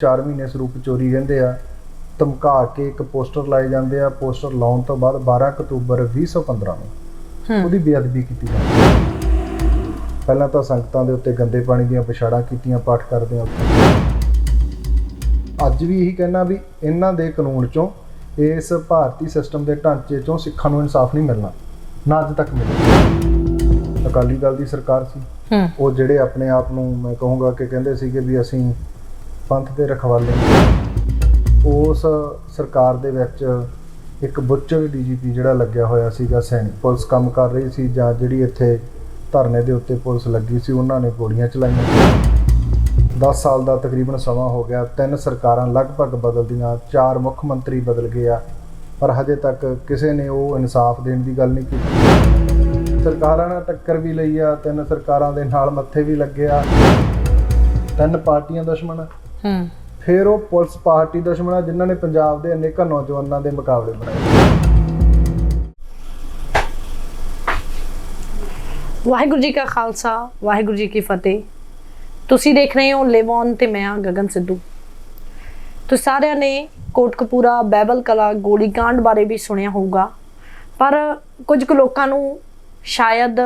4 ਮਹੀਨੇ ਸਰੂਪ ਚੋਰੀ ਰਹਿੰਦੇ ਆ ਧਮਕਾ ਕੇ ਇੱਕ ਪੋਸਟਰ ਲਾਏ ਜਾਂਦੇ ਆ ਪੋਸਟਰ ਲਾਉਣ ਤੋਂ ਬਾਅਦ 12 ਅਕਤੂਬਰ 2015 ਨੂੰ ਉਹਦੀ ਬੇਅਦਬੀ ਕੀਤੀ ਜਾਂਦੀ ਹੈ। ਪਹਿਲਾਂ ਤਾਂ ਸੰਗਤਾਂ ਦੇ ਉੱਤੇ ਗੰਦੇ ਪਾਣੀ ਦੀਆਂ ਵਿਛਾੜਾਂ ਕੀਤੀਆਂ ਪਾਠ ਕਰਦੇ ਆ ਅੱਜ ਵੀ ਇਹੀ ਕਹਿਣਾ ਵੀ ਇਹਨਾਂ ਦੇ ਕਾਨੂੰਨ ਚੋਂ ਇਸ ਭਾਰਤੀ ਸਿਸਟਮ ਦੇ ਢਾਂਚੇ ਚੋਂ ਸਿੱਖਾਂ ਨੂੰ ਇਨਸਾਫ ਨਹੀਂ ਮਿਲਣਾ ਨਾ ਅੱਜ ਤੱਕ ਮਿਲਿਆ। ਅਕਾਲੀ ਦਲ ਦੀ ਸਰਕਾਰ ਸੀ। ਉਹ ਜਿਹੜੇ ਆਪਣੇ ਆਪ ਨੂੰ ਮੈਂ ਕਹੂੰਗਾ ਕਿ ਕਹਿੰਦੇ ਸੀਗੇ ਵੀ ਅਸੀਂ ਪੰਥ ਦੇ ਰਖਵਾਲੇ ਉਸ ਸਰਕਾਰ ਦੇ ਵਿੱਚ ਇੱਕ ਬੁੱਚਰ ਡੀਜੀਪੀ ਜਿਹੜਾ ਲੱਗਿਆ ਹੋਇਆ ਸੀਗਾ ਸੈਨਿਕ ਪੁਲਿਸ ਕੰਮ ਕਰ ਰਹੀ ਸੀ ਜਾਂ ਜਿਹੜੀ ਇੱਥੇ ਧਰਨੇ ਦੇ ਉੱਤੇ ਪੁਲਿਸ ਲੱਗੀ ਸੀ, ਉਹਨਾਂ ਨੇ ਗੋਲੀਆਂ ਚਲਾਈਆਂ। 10 ਸਾਲ ਦਾ ਤਕਰੀਬਨ ਸਮਾਂ ਹੋ ਗਿਆ। ਤਿੰਨ ਸਰਕਾਰਾਂ ਲਗਭਗ ਬਦਲਦੀਆਂ, ਚਾਰ ਮੁੱਖ ਮੰਤਰੀ ਬਦਲ ਗਏ ਆ। ਪਰ ਹਜੇ ਤੱਕ ਕਿਸੇ ਨੇ ਉਹ ਇਨਸਾਫ ਦੇਣ ਦੀ ਗੱਲ ਨਹੀਂ ਕੀਤੀ। ਸਰਕਾਰਾਂ ਨਾਲ ਟੱਕਰ ਵੀ ਲਈ ਆ, ਤਿੰਨ ਸਰਕਾਰਾਂ ਦੇ ਨਾਲ ਮੱਥੇ ਵੀ ਲੱਗੇ ਆ। ਤਿੰਨ ਪਾਰਟੀਆਂ ਦੁਸ਼ਮਣ ਹੂੰ। ਫਿਰ ਉਹ ਪੁਲਿਸ ਪਾਰਟੀ ਦੁਸ਼ਮਣ ਆ ਜਿਨ੍ਹਾਂ ਨੇ ਪੰਜਾਬ ਦੇ ਅਨੇਕਾਂ ਨੌਜਵਾਨਾਂ ਦੇ ਮੁਕਾਬਲੇ ਬਣਾਏ। ਵਾਹਿਗੁਰੂ ਜੀ ਕਾ ਖਾਲਸਾ ਵਾਹਿਗੁਰੂ ਜੀ ਕੀ ਫਤਿਹ। ਤੁਸੀਂ ਦੇਖ ਰਹੇ ਹੋ ਲਿਵਨ ਤੇ ਮੈਂ ਹਾਂ ਗਗਨ ਸਿੱਧੂ। ਤੁਸੀਂ ਸਾਰਿਆਂ ਨੇ ਕੋਟਕਪੂਰਾ ਬਾਈਬਲ ਕਲਾ ਗੋਲੀकांड ਬਾਰੇ ਵੀ ਸੁਣਿਆ ਹੋਊਗਾ। ਪਰ ਕੁਝ ਕੁ ਲੋਕਾਂ ਨੂੰ ਸ਼ਾਇਦ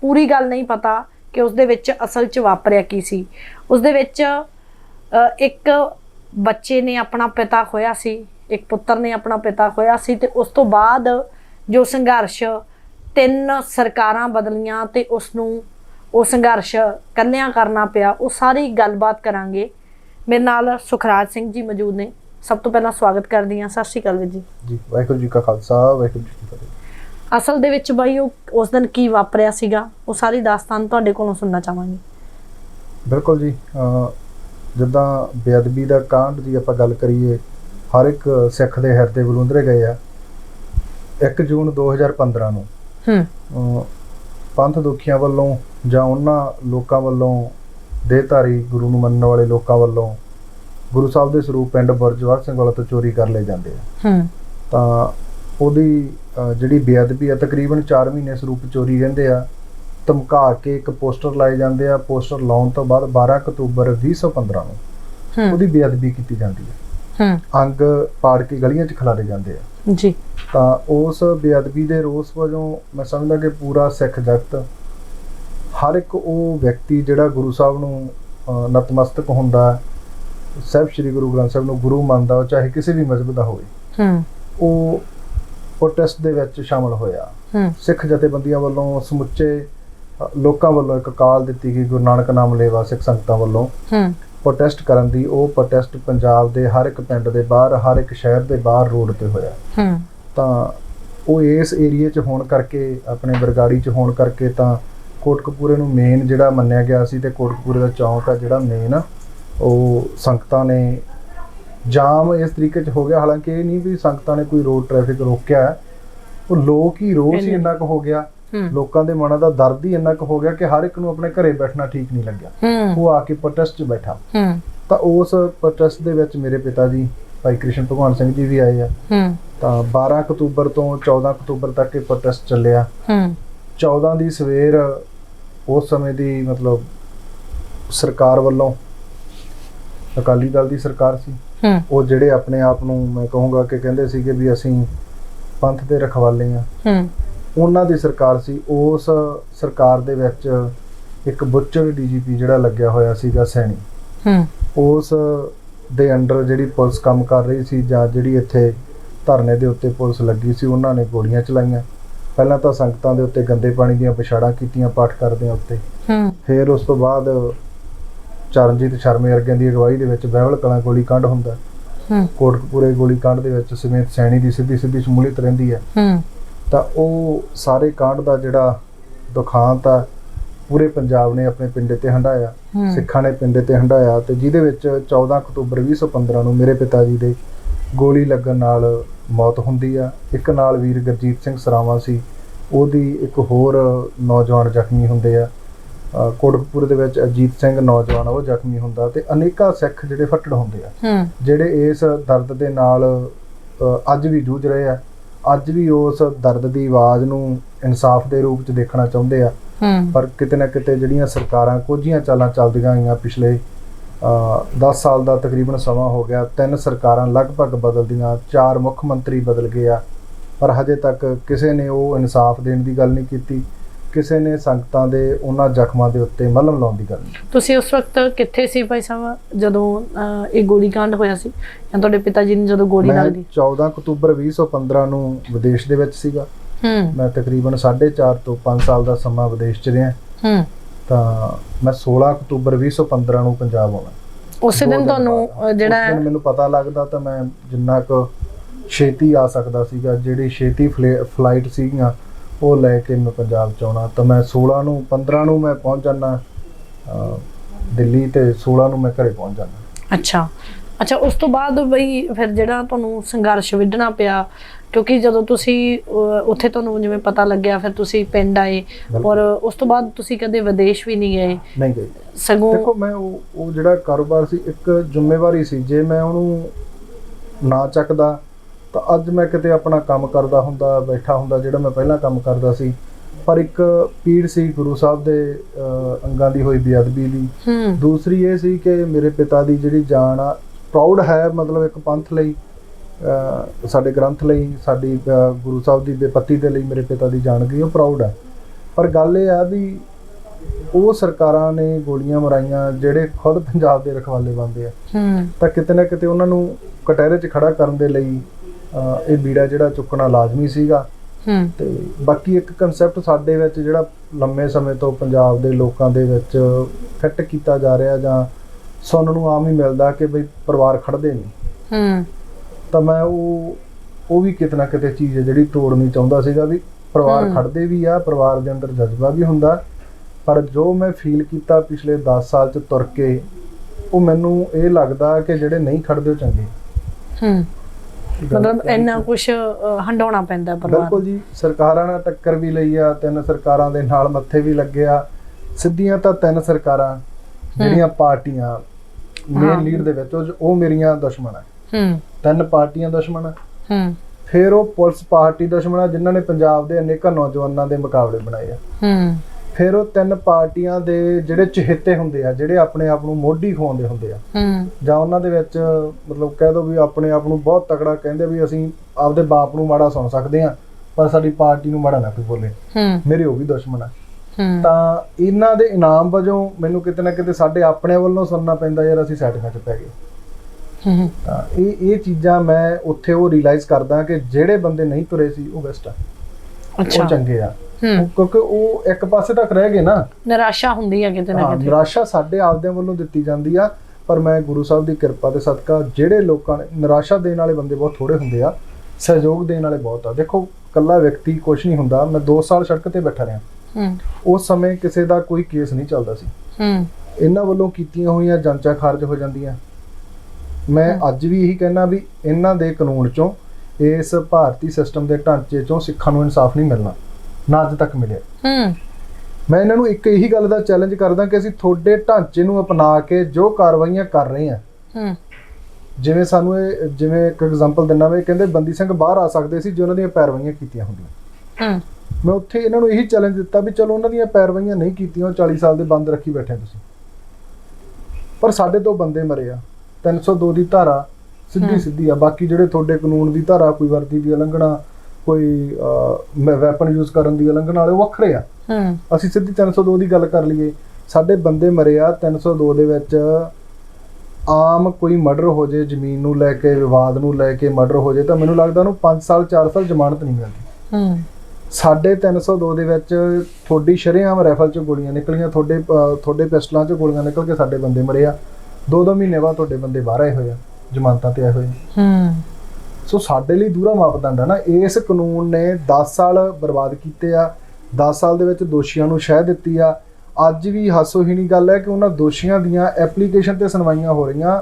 ਪੂਰੀ ਗੱਲ ਨਹੀਂ ਪਤਾ ਕਿ ਉਸ ਦੇ ਵਿੱਚ ਅਸਲ 'ਚ ਵਾਪਰਿਆ ਕੀ ਸੀ। ਉਸ ਦੇ ਵਿੱਚ ਇੱਕ ਬੱਚੇ ਨੇ ਆਪਣਾ ਪਿਤਾ ਖੋਇਆ ਸੀ ਇੱਕ ਪੁੱਤਰ ਨੇ ਆਪਣਾ ਪਿਤਾ ਖੋਇਆ ਸੀ ਤੇ ਉਸ ਤੋਂ ਬਾਅਦ ਜੋ ਸੰਘਰਸ਼ ਤਿੰਨ ਸਰਕਾਰਾਂ ਬਦਲੀਆਂ ਤੇ ਉਸ ਨੂੰ ਉਹ ਸੰਘਰਸ਼ ਕੱਲਿਆਂ ਕਰਨਾ ਪਿਆ ਉਹ ਸਾਰੀ ਗੱਲਬਾਤ ਕਰਾਂਗੇ। ਮੇਰੇ ਨਾਲ ਸੁਖਰਾਜ ਸਿੰਘ ਜੀ ਮੌਜੂਦ ਨੇ। ਸਭ ਤੋਂ ਪਹਿਲਾਂ ਸਵਾਗਤ ਕਰਦੀ ਹਾਂ। ਸਤਿ ਸ਼੍ਰੀ ਅਕਾਲ ਜੀ। ਜੀ ਵਾਹਿਗੁਰੂ ਜੀ ਕਾ ਖਾਲਸਾ ਵਾਹਿਗੁਰੂ ਜੀ ਕੀ ਫਤਿਹ। ਅਸਲ ਦੇ ਵਿੱਚ ਬਾਈ ਉਹ ਉਸ ਦਿਨ ਕੀ ਵਾਪਰਿਆ ਸੀਗਾ? ਉਹ ਸਾਰੀ ਦਾਸਤਾਨ ਤੁਹਾਡੇ ਕੋਲੋਂ ਸੁਣਨਾ ਚਾਹਾਂਗੇ। ਬਿਲਕੁਲ ਜੀ ਜਿੱਦਾਂ ਬੇਅਦਬੀ ਦਾ ਕਾਂਡ ਦੀ ਆਪਾਂ ਗੱਲ ਕਰੀਏ ਹਰ ਇੱਕ ਸਿੱਖ ਦੇ ਹਿਰਦੇ ਬਲੁੰਦਰੇ ਗਏ ਆ। 1 ਜੂਨ 2015 ਨੂੰ ਹੂੰ। ਪੰਥ ਦੁਖੀਆਂ ਵੱਲੋਂ ਜਾਂ ਉਹਨਾਂ ਲੋਕਾਂ ਵੱਲੋਂ ਦੇਹਧਾਰੀ ਗੁਰੂ ਨੂੰ ਮੰਨਣ ਵਾਲੇ ਲੋਕਾਂ ਵੱਲੋਂ ਗੁਰੂ ਸਾਹਿਬ ਦੇ ਸਰੂਪ ਪਿੰਡ ਬੁਰਜਵਾਰ ਸਿੰਘ ਵਾਲਾ ਤੋਂ ਚੋਰੀ ਕਰ ਲਏ ਜਾਂਦੇ ਆ। ਹੂੰ। ਤਾਂ ਉਹਦੀ ਜਿਹੜੀ ਬੇਅਦਬੀ ਆ ਤਕਰੀਬਨ 4 ਮਹੀਨੇ ਸਰੂਪ ਚੋਰੀ ਰਹਿੰਦੇ ਆ। ਧਮਕਾ ਕੇ ਇੱਕ ਪੋਸਟਰ ਲਾਏ ਜਾਂਦੇ ਆ। ਪੋਸਟਰ ਲਾਉਣ ਤੋਂ ਬਾਅਦ 12 ਅਕਤੂਬਰ 2015 ਨੂੰ ਉਹਦੀ ਬੇਅਦਬੀ ਕੀਤੀ ਜਾਂਦੀ ਹੈ। ਹੂੰ। ਅੰਗ ਪਾੜ ਕੇ ਗਲੀਆਂ 'ਚ ਖਿਲਾਰੇ ਜਾਂਦੇ ਆ। ਜੀ। ਤਾਂ ਉਸ ਬੇਅਦਬੀ ਦੇ ਰੋਸ ਵਜੋਂ ਮੈਂ ਸਮਝਦਾ ਕਿ ਪੂਰਾ ਸਿੱਖ ਜਗਤ ਹਰ ਇੱਕ ਉਹ ਵਿਅਕਤੀ ਜਿਹੜਾ ਗੁਰੂ ਸਾਹਿਬ ਨੂੰ ਨਤਮਸਤਕ ਹੁੰਦਾ ਸਾਹਿਬ ਸ੍ਰੀ ਗੁਰੂ ਗ੍ਰੰਥ ਸਾਹਿਬ ਨੂੰ ਗੁਰੂ ਮੰਨਦਾ ਉਹ ਚਾਹੇ ਕਿਸੇ ਵੀ ਮਜ਼ਹਬ ਦਾ ਹੋਵੇ ਹੂੰ। ਉਹ ਪ੍ਰੋਟੈਸਟ ਦੇ ਵਿੱਚ ਸ਼ਾਮਲ ਹੋਇਆ। ਹੂੰ। ਸਿੱਖ ਜਥੇਬੰਦੀਆਂ ਵੱਲੋਂ ਸਮੁੱਚੇ ਲੋਕਾਂ ਵੱਲੋਂ ਇੱਕ ਕਾਲ ਦਿੱਤੀ ਗਈ ਗੁਰੂ ਨਾਨਕ ਨਾਮ ਲੇਵਾ ਸਿੱਖ ਸੰਗਤਾਂ ਵੱਲੋਂ। ਹੂੰ। ਪ੍ਰੋਟੈਸਟ ਕਰਨ ਦੀ ਉਹ ਪ੍ਰੋਟੈਸਟ ਪੰਜਾਬ ਦੇ ਹਰ ਇੱਕ ਪਿੰਡ ਦੇ ਬਾਹਰ ਹਰ ਇੱਕ ਸ਼ਹਿਰ ਦੇ ਬਾਹਰ ਰੋਡ ਤੇ ਹੋਇਆ। ਹੂੰ। ਤਾਂ ਉਹ ਇਸ ਏਰੀਏ 'ਚ ਹੋਣ ਕਰਕੇ ਆਪਣੇ ਬਰਗਾੜੀ 'ਚ ਹੋਣ ਕਰਕੇ ਤਾਂ ਕੋਟਕਪੂਰੇ ਨੂੰ ਮੇਨ ਜਿਹੜਾ ਮੰਨਿਆ ਗਿਆ ਸੀ ਤੇ ਕੋਟਕਪੂਰੇ ਦਾ ਚੌਂਕ ਆ ਜਿਹੜਾ ਮੇਨ ਉਹ ਸੰਗਤਾਂ ਨੇ ਜਾਮ ਇਸ ਤਰੀਕੇ 'ਚ ਹੋ ਗਿਆ। ਹਾਲਾਂਕਿ ਇਹ ਨਹੀਂ ਵੀ ਸੰਗਤਾਂ ਨੇ ਕੋਈ ਰੋਡ ਟ੍ਰੈਫਿਕ ਰੋਕਿਆ। ਉਹ ਲੋਕ ਹੀ ਰੋਸ ਹੀ ਇੰਨਾ ਕੁ ਹੋ ਗਿਆ। ਲੋਕਾਂ ਦੇ ਮਨਾਂ ਦਾ ਦਰਦ ਹੀ ਇੰਨਾ ਕੁ ਹੋ ਗਿਆ ਕਿ ਹਰ ਇੱਕ ਨੂੰ ਆਪਣੇ ਘਰੇ ਬੈਠਣਾ ਠੀਕ ਨਹੀਂ ਲੱਗਿਆ। ਉਹ ਆ ਕੇ ਪ੍ਰੋਟੈਸਟ 'ਚ ਬੈਠਾ। ਤਾਂ ਉਸ ਪ੍ਰੋਟੈਸਟ ਦੇ ਵਿੱਚ ਮੇਰੇ ਪਿਤਾ ਜੀ ਭਾਈ ਕ੍ਰਿਸ਼ਨ ਭਗਵਾਨ ਸਿੰਘ ਜੀ ਵੀ ਆਏ ਆ। ਤਾਂ 12 ਅਕਤੂਬਰ ਤੋਂ 14 ਅਕਤੂਬਰ ਤੱਕ ਇਹ ਪ੍ਰੋਟੈਸਟ ਚੱਲਿਆ। ਹੂੰ। 14 ਦੀ ਸਵੇਰ ਉਸ ਸਮੇਂ ਦੀ ਮਤਲਬ ਸਰਕਾਰ ਵੱਲੋਂ ਅਕਾਲੀ ਦਲ ਦੀ ਸਰਕਾਰ ਸੀ। ਉਹ ਜਿਹੜੇ ਆਪਣੇ ਆਪ ਨੂੰ ਮੈਂ ਕਹੂੰਗਾ ਕਿ ਕਹਿੰਦੇ ਸੀਗੇ ਵੀ ਅਸੀਂ ਪੰਥ ਦੇ ਰਖਵਾਲੇ ਆ ਉਹਨਾਂ ਦੀ ਸਰਕਾਰ ਸੀ ਉਸ ਸਰਕਾਰ ਦੇ ਵਿੱਚ ਇੱਕ ਬੁੱਚਰ ਡੀਜੀਪੀ ਜਿਹੜਾ ਲੱਗਿਆ ਹੋਇਆ ਸੀਗਾ ਸੈਣੀ। ਹੂੰ। ਉਸ ਦੇ ਅੰਡਰ ਜਿਹੜੀ ਪੁਲਿਸ ਕੰਮ ਕਰ ਰਹੀ ਸੀ ਜਾਂ ਜਿਹੜੀ ਇੱਥੇ ਧਰਨੇ ਦੇ ਉੱਤੇ ਪੁਲਿਸ ਲੱਗੀ ਸੀ ਉਹਨਾਂ ਨੇ ਗੋਲੀਆਂ ਚਲਾਈਆਂ। ਪਹਿਲਾਂ ਤਾਂ ਸੰਗਤਾਂ ਦੇ ਉੱਤੇ ਗੰਦੇ ਪਾਣੀ ਦੀਆਂ ਪਛਾੜਾਂ ਕੀਤੀਆਂ ਪਾਠ ਕਰਦਿਆਂ ਉੱਤੇ। ਹੂੰ। ਫਿਰ ਉਸ ਤੋਂ ਬਾਅਦ ਚਰਨਜੀਤ ਸ਼ਰਮੇ ਵਰਗਿਆਂ ਦੀ ਅਗਵਾਈ ਦੇ ਵਿੱਚ ਬਹਿਵਲ ਕਲਾਂ ਗੋਲੀ ਕਾਂਡ ਹੁੰਦਾ। ਹੂੰ। ਕੋਟਕਪੂਰੇ ਗੋਲੀ ਕਾਂਡ ਦੇ ਵਿੱਚ ਸਮੇਤ ਸੈਣੀ ਦੀ ਸਿੱਧੀ ਸਿੱਧੀ ਸ਼ਮੂਲੀਅਤ ਰਹਿੰਦੀ ਹੈ। ਹੂੰ। ਤਾਂ ਉਹ ਸਾਰੇ ਕਾਂਡ ਦਾ ਜਿਹੜਾ ਦੁਖਾਂਤ ਆ ਪੂਰੇ ਪੰਜਾਬ ਨੇ ਆਪਣੇ ਪਿੰਡੇ ਤੇ ਹੰਡਾਇਆ ਸਿੱਖਾਂ ਨੇ ਪਿੰਡੇ ਤੇ ਹੰਡਾਇਆ ਤੇ ਜਿਹਦੇ ਵਿੱਚ 14 ਅਕਤੂਬਰ 2015 ਨੂੰ ਮੇਰੇ ਪਿਤਾ ਜੀ ਦੇ ਗੋਲੀ ਲੱਗਣ ਨਾਲ ਮੌਤ ਹੁੰਦੀ ਆ। ਇੱਕ ਨਾਲ ਵੀਰ ਗੁਰਜੀਤ ਸਿੰਘ ਸਰਾਵਾਂ ਸੀ ਉਹਦੀ ਇੱਕ ਹੋਰ ਨੌਜਵਾਨ ਜ਼ਖਮੀ ਹੁੰਦੇ ਆ। ਕੋਟਕਪੂਰੇ ਦੇ ਵਿੱਚ ਅਜੀਤ ਸਿੰਘ ਨੌਜਵਾਨ ਉਹ ਜ਼ਖਮੀ ਹੁੰਦਾ ਤੇ ਅਨੇਕਾਂ ਸਿੱਖ ਜਿਹੜੇ ਫੱਟੜ ਹੁੰਦੇ ਆ ਜਿਹੜੇ ਇਸ ਦਰਦ ਦੇ ਨਾਲ ਅੱਜ ਵੀ ਜੂਝ ਰਹੇ ਆ। ਅੱਜ ਵੀ ਉਸ ਦਰਦ ਦੀ ਆਵਾਜ਼ ਨੂੰ ਇਨਸਾਫ ਦੇ ਰੂਪ ਚ ਦੇਖਣਾ ਚਾਹੁੰਦੇ ਆ। ਪਰ ਕਿਤੇ ਨਾ ਕਿਤੇ ਜਿਹੜੀਆਂ ਸਰਕਾਰਾਂ ਕੋਝੀਆਂ ਚਾਲਾਂ ਚੱਲਦੀਆਂ ਆਈਆਂ ਪਿਛਲੇ 10 ਸਾਲ ਦਾ ਤਕਰੀਬਨ ਸਮਾਂ ਹੋ ਗਿਆ ਤਿੰਨ ਸਰਕਾਰਾਂ ਲਗਭਗ ਬਦਲਦੀਆਂ ਚਾਰ ਮੁੱਖ ਮੰਤਰੀ ਬਦਲ ਗਏ ਆ। ਪਰ ਹਜੇ ਤੱਕ ਕਿਸੇ ਨੇ ਉਹ ਇਨਸਾਫ ਦੇਣ ਦੀ ਗੱਲ ਨਹੀਂ ਕੀਤੀ। ਕਿਸੇ ਨੇ ਸੰਗਤਾਂ ਦੇ ਉਹਨਾਂ ਜ਼ਖਮਾਂ ਦੇ ਉੱਤੇ ਮਲਮ ਲਾਉਣ ਦੀ ਗੱਲ ਤੁਸੀਂ ਉਸ ਵਕਤ ਕਿੱਥੇ ਸੀ ਭਾਈ ਸਾਹਿਬ? ਜਦੋਂ ਇਹ ਗੋਲੀकांड ਹੋਇਆ ਸੀ ਜਾਂ ਤੁਹਾਡੇ ਪਿਤਾ ਜੀ ਨੂੰ ਜਦੋਂ ਗੋਲੀ ਮੈਂ ਲੱਗਦੀ? 14 ਅਕਤੂਬਰ 2015 ਨੂੰ ਵਿਦੇਸ਼ ਦੇ ਵਿੱਚ ਸੀਗਾ। ਹੂੰ। ਮੈਂ ਤਕਰੀਬਨ 4.5 ਤੋਂ 5 ਸਾਲ ਦਾ ਸਮਾਂ ਵਿਦੇਸ਼ 'ਚ ਰਿਹਾ। ਹੂੰ। ਤਾਂ ਮੈਂ 16 ਅਕਤੂਬਰ 2015 ਨੂੰ ਪੰਜਾਬ ਆਉਣਾ। ਉਸੇ ਦਿਨ ਤੁਹਾਨੂੰ ਜਿਹੜਾ ਮੈਨੂੰ ਪਤਾ ਲੱਗਦਾ ਤਾਂ ਮੈਂ ਜਿੰਨਾ ਕੁ ਛੇਤੀ ਆ ਸਕਦਾ ਸੀਗਾ। ਜਿਹੜੀ ਛੇਤੀ ਫਲਾਈਟ ਸੀਗੀਆਂ ਉਹ ਲੈ ਕੇ ਮੈਂ ਪੰਜਾਬ ਚ ਆਉਣਾ। ਤਾਂ ਮੈਂ 16 ਨੂੰ 15 ਨੂੰ ਮੈਂ ਪਹੁੰਚ ਜਾਣਾ ਦਿੱਲੀ ਤੇ 16 ਨੂੰ ਮੈਂ ਘਰੇ ਪਹੁੰਚ ਜਾਣਾ ਅੱਛਾ। ਅੱਛਾ ਉਸ ਤੋਂ ਬਾਅਦ ਬਈ ਫਿਰ ਜਿਹੜਾ ਤੁਹਾਨੂੰ ਸੰਘਰਸ਼ ਵਿੱਢਣਾ ਪਿਆ ਕਿਉਂਕਿ ਜਦੋਂ ਤੁਸੀਂ ਉੱਥੇ ਤੁਹਾਨੂੰ ਜਿਵੇਂ ਪਤਾ ਲੱਗਿਆ ਫਿਰ ਤੁਸੀਂ ਪਿੰਡ ਆਏ। ਔਰ ਉਸ ਤੋਂ ਬਾਅਦ ਤੁਸੀਂ ਕਦੇ ਵਿਦੇਸ਼ ਵੀ ਨਹੀਂ ਗਏ? ਨਹੀਂ ਗਈ ਸਗੋਂ ਦੇਖੋ ਮੈਂ ਉਹ ਉਹ ਜਿਹੜਾ ਕਾਰੋਬਾਰ ਸੀ ਇੱਕ ਜ਼ਿੰਮੇਵਾਰੀ ਸੀ। ਜੇ ਮੈਂ ਉਹਨੂੰ ਨਾ ਚੱਕਦਾ ਤਾਂ ਅੱਜ ਮੈਂ ਕਿਤੇ ਆਪਣਾ ਕੰਮ ਕਰਦਾ ਹੁੰਦਾ ਬੈਠਾ ਹੁੰਦਾ ਜਿਹੜਾ ਮੈਂ ਪਹਿਲਾਂ ਕੰਮ ਕਰਦਾ ਸੀ। ਪਰ ਇੱਕ ਪੀੜ ਸੀ ਗੁਰੂ ਸਾਹਿਬ ਦੇ ਅੰਗਾਂ ਦੀ ਹੋਈ ਬੇਅਦਬੀ ਦੀ। ਦੂਸਰੀ ਇਹ ਸੀ ਕਿ ਮੇਰੇ ਪਿਤਾ ਦੀ ਜਿਹੜੀ ਜਾਨ ਆ ਪ੍ਰਾਊਡ ਹੈ ਮਤਲਬ ਇੱਕ ਪੰਥ ਲਈ ਸਾਡੇ ਗ੍ਰੰਥ ਲਈ ਸਾਡੀ ਗੁਰੂ ਸਾਹਿਬ ਦੀ ਬੇਪਤੀ ਦੇ ਲਈ ਮੇਰੇ ਪਿਤਾ ਦੀ ਜਾਨ ਗਈ ਉਹ ਪ੍ਰਾਊਡ ਹੈ। ਪਰ ਗੱਲ ਇਹ ਆ ਵੀ ਉਹ ਸਰਕਾਰਾਂ ਨੇ ਗੋਲੀਆਂ ਮਰਾਈਆਂ ਜਿਹੜੇ ਖੁਦ ਪੰਜਾਬ ਦੇ ਰਖਵਾਲੇ ਬੰਦੇ ਆ। ਤਾਂ ਕਿਤੇ ਨਾ ਕਿਤੇ ਉਹਨਾਂ ਨੂੰ ਕਟਹਿਰੇ 'ਚ ਖੜਾ ਕਰਨ ਦੇ ਲਈ ਇਹ ਬੀੜਾ ਜਿਹੜਾ ਚੁੱਕਣਾ ਲਾਜ਼ਮੀ ਸੀਗਾ। ਹੂੰ। ਤੇ ਬਾਕੀ ਇੱਕ ਕਨਸੈਪਟ ਸਾਡੇ ਵਿੱਚ ਜਿਹੜਾ ਲੰਮੇ ਸਮੇਂ ਤੋਂ ਪੰਜਾਬ ਦੇ ਲੋਕਾਂ ਦੇ ਵਿੱਚ ਫਿੱਟ ਕੀਤਾ ਜਾ ਰਿਹਾ ਜਾਂ ਸੁਣਨ ਨੂੰ ਆਮ ਹੀ ਮਿਲਦਾ ਕਿ ਬਈ ਪਰਿਵਾਰ ਖੜਦੇ ਨਹੀਂ। ਹੂੰ। ਤਾਂ ਮੈਂ ਉਹ ਉਹ ਵੀ ਕਿਤੇ ਨਾ ਕਿਤੇ ਚੀਜ਼ ਹੈ ਜਿਹੜੀ ਤੋੜਨੀ ਚਾਹੁੰਦਾ ਸੀਗਾ ਵੀ ਪਰਿਵਾਰ। ਖੜਦੇ ਵੀ ਆ ਪਰਿਵਾਰ ਦੇ ਅੰਦਰ ਜਜ਼ਬਾ ਵੀ ਹੁੰਦਾ। ਪਰ ਜੋ ਮੈਂ ਫੀਲ ਕੀਤਾ ਪਿਛਲੇ 10 ਸਾਲ ਚ ਤੁਰ ਕੇ ਉਹ ਮੈਨੂੰ ਇਹ ਲੱਗਦਾ ਕਿ ਜਿਹੜੇ ਨਹੀਂ ਖੜਦੇ ਉਹ ਚੰਗੇ। ਹੂੰ। ਮਤਲਬ ਇੰਨਾ? ਕੁਝ ਹੰਡਾਉਣਾ ਪੈਂਦਾ ਪਰਿਵਾਰ ਬਿਲਕੁਲ ਜੀ ਸਰਕਾਰਾਂ ਨਾਲ ਟੱਕਰ ਵੀ ਲਈ ਆ ਤਿੰਨ ਸਰਕਾਰਾਂ ਦੇ ਨਾਲ ਮੱਥੇ ਵੀ ਲੱਗਿਆ ਸਿੱਧੀਆਂ ਤਾਂ ਤਿੰਨ ਸਰਕਾਰਾਂ ਜਿਹੜੀਆਂ ਪਾਰਟੀਆਂ। ਮੇਨ ਲੀਡ ਦੇ ਵਿੱਚ ਉਹ- ਉਹ ਮੇਰੀਆਂ ਦੁਸ਼ਮਣ ਆ ਹੂੰ। ਤਿੰਨ ਪਾਰਟੀਆਂ ਦੁਸ਼ਮਣ। ਆ ਹੂੰ। ਫਿਰ ਉਹ ਪੁਲਿਸ ਪਾਰਟੀ ਦੁਸ਼ਮਣ ਆ ਜਿਨ੍ਹਾਂ ਨੇ ਪੰਜਾਬ ਦੇ ਅਨੇਕਾਂ ਨੌਜਵਾਨਾਂ ਦੇ ਮੁਕਾਬਲੇ ਬਣਾਏ ਆ। ਹੂੰ। ਫਿਰ ਉਹ ਤਿੰਨ ਪਾਰਟੀਆਂ ਦੇ ਜਿਹੜੇ ਚਹੇਤੇ ਹੁੰਦੇ ਆ ਜਿਹੜੇ ਆਪਣੇ ਆਪ ਨੂੰ ਮੋਢੀ ਖਵਾਉਂਦੇ ਹੁੰਦੇ ਆ। ਹੂੰ। ਜਾਂ ਉਹਨਾਂ ਦੇ ਵਿੱਚ ਮਤਲਬ ਕਹਿ ਦੋ ਵੀ ਆਪਣੇ ਆਪ ਨੂੰ ਬਹੁਤ ਤਕੜਾ ਕਹਿੰਦੇ ਵੀ ਅਸੀਂ ਆਪਦੇ ਬਾਪ ਨੂੰ ਮਾੜਾ ਸੁਣ ਸਕਦੇ ਆ ਪਰ ਸਾਡੀ ਪਾਰਟੀ ਨੂੰ ਮਾੜਾ ਨਾ ਕੋਈ ਬੋਲੇ। ਹੂੰ। ਮੇਰੇ ਉਹ ਵੀ ਦੁਸ਼ਮਣ ਆ। ਤਾਂ ਇਹਨਾਂ ਦੇ ਇਨਾਮ ਵਜੋਂ ਮੈਨੂੰ ਕਿਤੇ ਨਾ ਕਿਤੇ ਸਾਡੇ ਆਪਣੇ ਵੱਲੋਂ ਸੁਣਨਾ ਪੈਂਦਾ ਯਾਰ ਅਸੀਂ ਸੈਟਿੰਗਾਂ 'ਚ ਪੈ ਗਏ। ਤਾਂ ਇਹ ਇਹ ਚੀਜ਼ਾਂ ਮੈਂ ਉੱਥੇ ਉਹ ਰਿਅਲਾਈਜ਼ ਕਰਦਾ ਕਿ ਜਿਹੜੇ ਬੰਦੇ ਨਹੀਂ ਤੁਰੇ ਸੀ ਉਹ ਬੈਸਟ ਆ। ਅੱਛਾ। ਉਹ ਚੰਗੇ ਆ। ਹੂੰ। ਕਿਉਂਕਿ ਉਹ ਇੱਕ ਪਾਸੇ ਤੱਕ ਰਹਿ ਗਏ ਨਾ। ਨਿਰਾਸ਼ਾ ਹੁੰਦੀ ਹੈ ਕਿਤੇ ਨਾ ਹਾਂ ਕਿਤੇ। ਨਿਰਾਸ਼ਾ ਸਾਡੇ ਆਪਦਿਆਂ ਵੱਲੋਂ ਦਿੱਤੀ ਜਾਂਦੀ ਆ ਪਰ ਮੈਂ ਗੁਰੂ ਸਾਹਿਬ ਦੀ ਕਿਰਪਾ ਦੇ ਸਦਕਾ ਜਿਹੜੇ ਲੋਕਾਂ ਨੇ ਨਿਰਾਸ਼ਾ ਦੇਣ ਵਾਲੇ ਬੰਦੇ ਬਹੁਤ ਥੋੜੇ ਹੁੰਦੇ ਆ ਸਹਿਯੋਗ ਦੇਣ ਵਾਲੇ ਬਹੁਤ ਆ। ਦੇਖੋ ਕੱਲਾ ਵਿਅਕਤੀ ਕੁਝ ਨਹੀਂ ਹੁੰਦਾ। ਮੈਂ 2 ਸਾਲ ਸੜਕ ਤੇ ਬੈਠਾ ਰਿਹਾ। ਹੂੰ। ਉਸ ਸਮੇਂ ਕਿਸੇ ਦਾ ਕੋਈ ਕੇਸ ਨਹੀਂ ਚੱਲਦਾ ਸੀ। ਹੂੰ। ਇਹਨਾਂ ਵੱਲੋਂ ਕੀਤੀਆਂ ਹੋਈਆਂ ਜਾਂਚਾਂ ਖਾਰਜ ਹੋ ਜਾਂਦੀਆਂ। ਮੈਂ ਅੱਜ ਵੀ ਇਹੀ ਕਹਿਣਾ ਵੀ ਇਹਨਾਂ ਦੇ ਕਾਨੂੰਨ ਚੋਂ ਇਸ ਭਾਰਤੀ ਸਿਸਟਮ ਦੇ ਢਾਂਚੇ ਚੋਂ ਸਿੱਖਾਂ ਨੂੰ ਇਨਸਾਫ ਨਹੀਂ ਮਿਲਣਾ ਨਾ ਅੱਜ ਤੱਕ ਮਿਲਿਆ। ਹੂੰ। ਮੈਂ ਇਹਨਾਂ ਨੂੰ ਇੱਕ ਇਹੀ ਗੱਲ ਦਾ ਚੈਲੰਜ ਕਰਦਾ ਕਿ ਅਸੀਂ ਤੁਹਾਡੇ ਢਾਂਚੇ ਨੂੰ ਅਪਣਾ ਕੇ ਜੋ ਕਾਰਵਾਈਆਂ ਕਰ ਰਹੇ ਹਾਂ। ਹੂੰ। ਜਿਵੇਂ ਸਾਨੂੰ ਇਹ ਜਿਵੇਂ ਇੱਕ ਐਗਜ਼ਾਮਪਲ ਦਿੰਨਾ ਵੇ ਕਹਿੰਦੇ ਬੰਦੀ ਸਿੰਘ ਬਾਹਰ ਆ ਸਕਦੇ ਸੀ ਜੇ ਉਹਨਾਂ ਦੀਆਂ ਪੈਰਵਾਈਆਂ ਕੀਤੀਆਂ ਹੁੰਦੀਆਂ। ਹੂੰ। ਮੈਂ ਉੱਥੇ ਇਹਨਾਂ ਨੂੰ ਇਹੀ ਚੈਲੰਜ ਦਿੱਤਾ ਵੀ ਚਲੋ ਉਹਨਾਂ ਦੀਆਂ ਪੈਰਵਾਈਆਂ ਨਹੀਂ ਕੀਤੀਆਂ ਉਹ 40 ਸਾਲ ਦੇ ਬੰਦ ਰੱਖੀ ਬੈਠੇ ਤੁਸੀਂ। ਪਰ ਸਾਡੇ ਤੋਂ ਬੰਦੇ ਮਰੇ ਆ 302 ਦੀ ਧਾਰਾ ਸਿੱਧੀ। ਸਿੱਧੀ ਆ। ਬਾਕੀ ਜਿਹੜੇ ਤੁਹਾਡੇ ਕਾਨੂੰਨ ਦੀ ਧਾਰਾ ਕੋਈ ਵਰਦੀ ਦੀ ਉਲੰਘਣਾ ਕੋਈ ਵੈਪਨ ਯੂਜ਼ ਕਰਨ ਦੀ ਉਲੰਘਣਾ ਵਾਲੇ ਵੱਖਰੇ ਆ। ਹੂੰ। ਅਸੀਂ ਸਿੱਧੀ 302 ਦੀ ਗੱਲ ਕਰ ਲਈਏ। ਸਾਡੇ ਬੰਦੇ ਮਰੇ ਆ 302 ਦੇ ਵਿੱਚ। ਆਮ ਕੋਈ ਮਰਡਰ ਹੋ ਜੇ ਜ਼ਮੀਨ ਨੂੰ ਲੈ ਕੇ ਵਿਵਾਦ ਨੂੰ ਲੈ ਕੇ ਮਰਡਰ ਹੋ ਜੇ ਤਾਂ ਮੈਨੂੰ ਲੱਗਦਾ ਉਹਨੂੰ 5 ਸਾਲ 4 ਸਾਲ ਜ਼ਮਾਨਤ ਨਹੀਂ ਮਿਲਦੀ। ਹੂੰ। ਸਾਡੇ 302 ਦੇ ਵਿੱਚ ਤੁਹਾਡੀ ਸ਼ਰੇਆਮ ਰਾਈਫਲ 'ਚ ਗੋਲੀਆਂ ਨਿਕਲੀਆਂ ਤੁਹਾਡੇ ਤੁਹਾਡੇ ਪਿਸਟਲਾਂ 'ਚ ਗੋਲੀਆਂ ਨਿਕਲ ਕੇ ਸਾਡੇ ਬੰਦੇ ਮਰੇ ਆ। ਦੋ ਦੋ ਮਹੀਨੇ ਬਾਅਦ ਤੁਹਾਡੇ ਬੰਦੇ ਬਾਹਰ ਆਏ ਹੋਏ ਆ। ਜ਼ਮਾਨਤਾਂ ਤੇ ਆਏ ਹੋਏ ਹੂੰ। ਸੋ ਸਾਡੇ ਲਈ ਦੂਰਾ ਮਾਪਦੰਡ ਹੈ ਨਾ ਇਸ ਕਾਨੂੰਨ ਨੇ 10 ਸਾਲ ਬਰਬਾਦ ਕੀਤੇ ਆ 10 ਸਾਲ ਦੇ ਵਿੱਚ ਦੋਸ਼ੀਆਂ ਨੂੰ ਸ਼ਹਿ ਦਿੱਤੀ ਆ। ਅੱਜ ਵੀ ਹਾਸੋਹੀਣੀ ਗੱਲ ਹੈ ਕਿ ਉਹਨਾਂ ਦੋਸ਼ੀਆਂ ਦੀਆਂ ਐਪਲੀਕੇਸ਼ਨ ਤੇ ਸੁਣਵਾਈਆਂ ਹੋ ਰਹੀਆਂ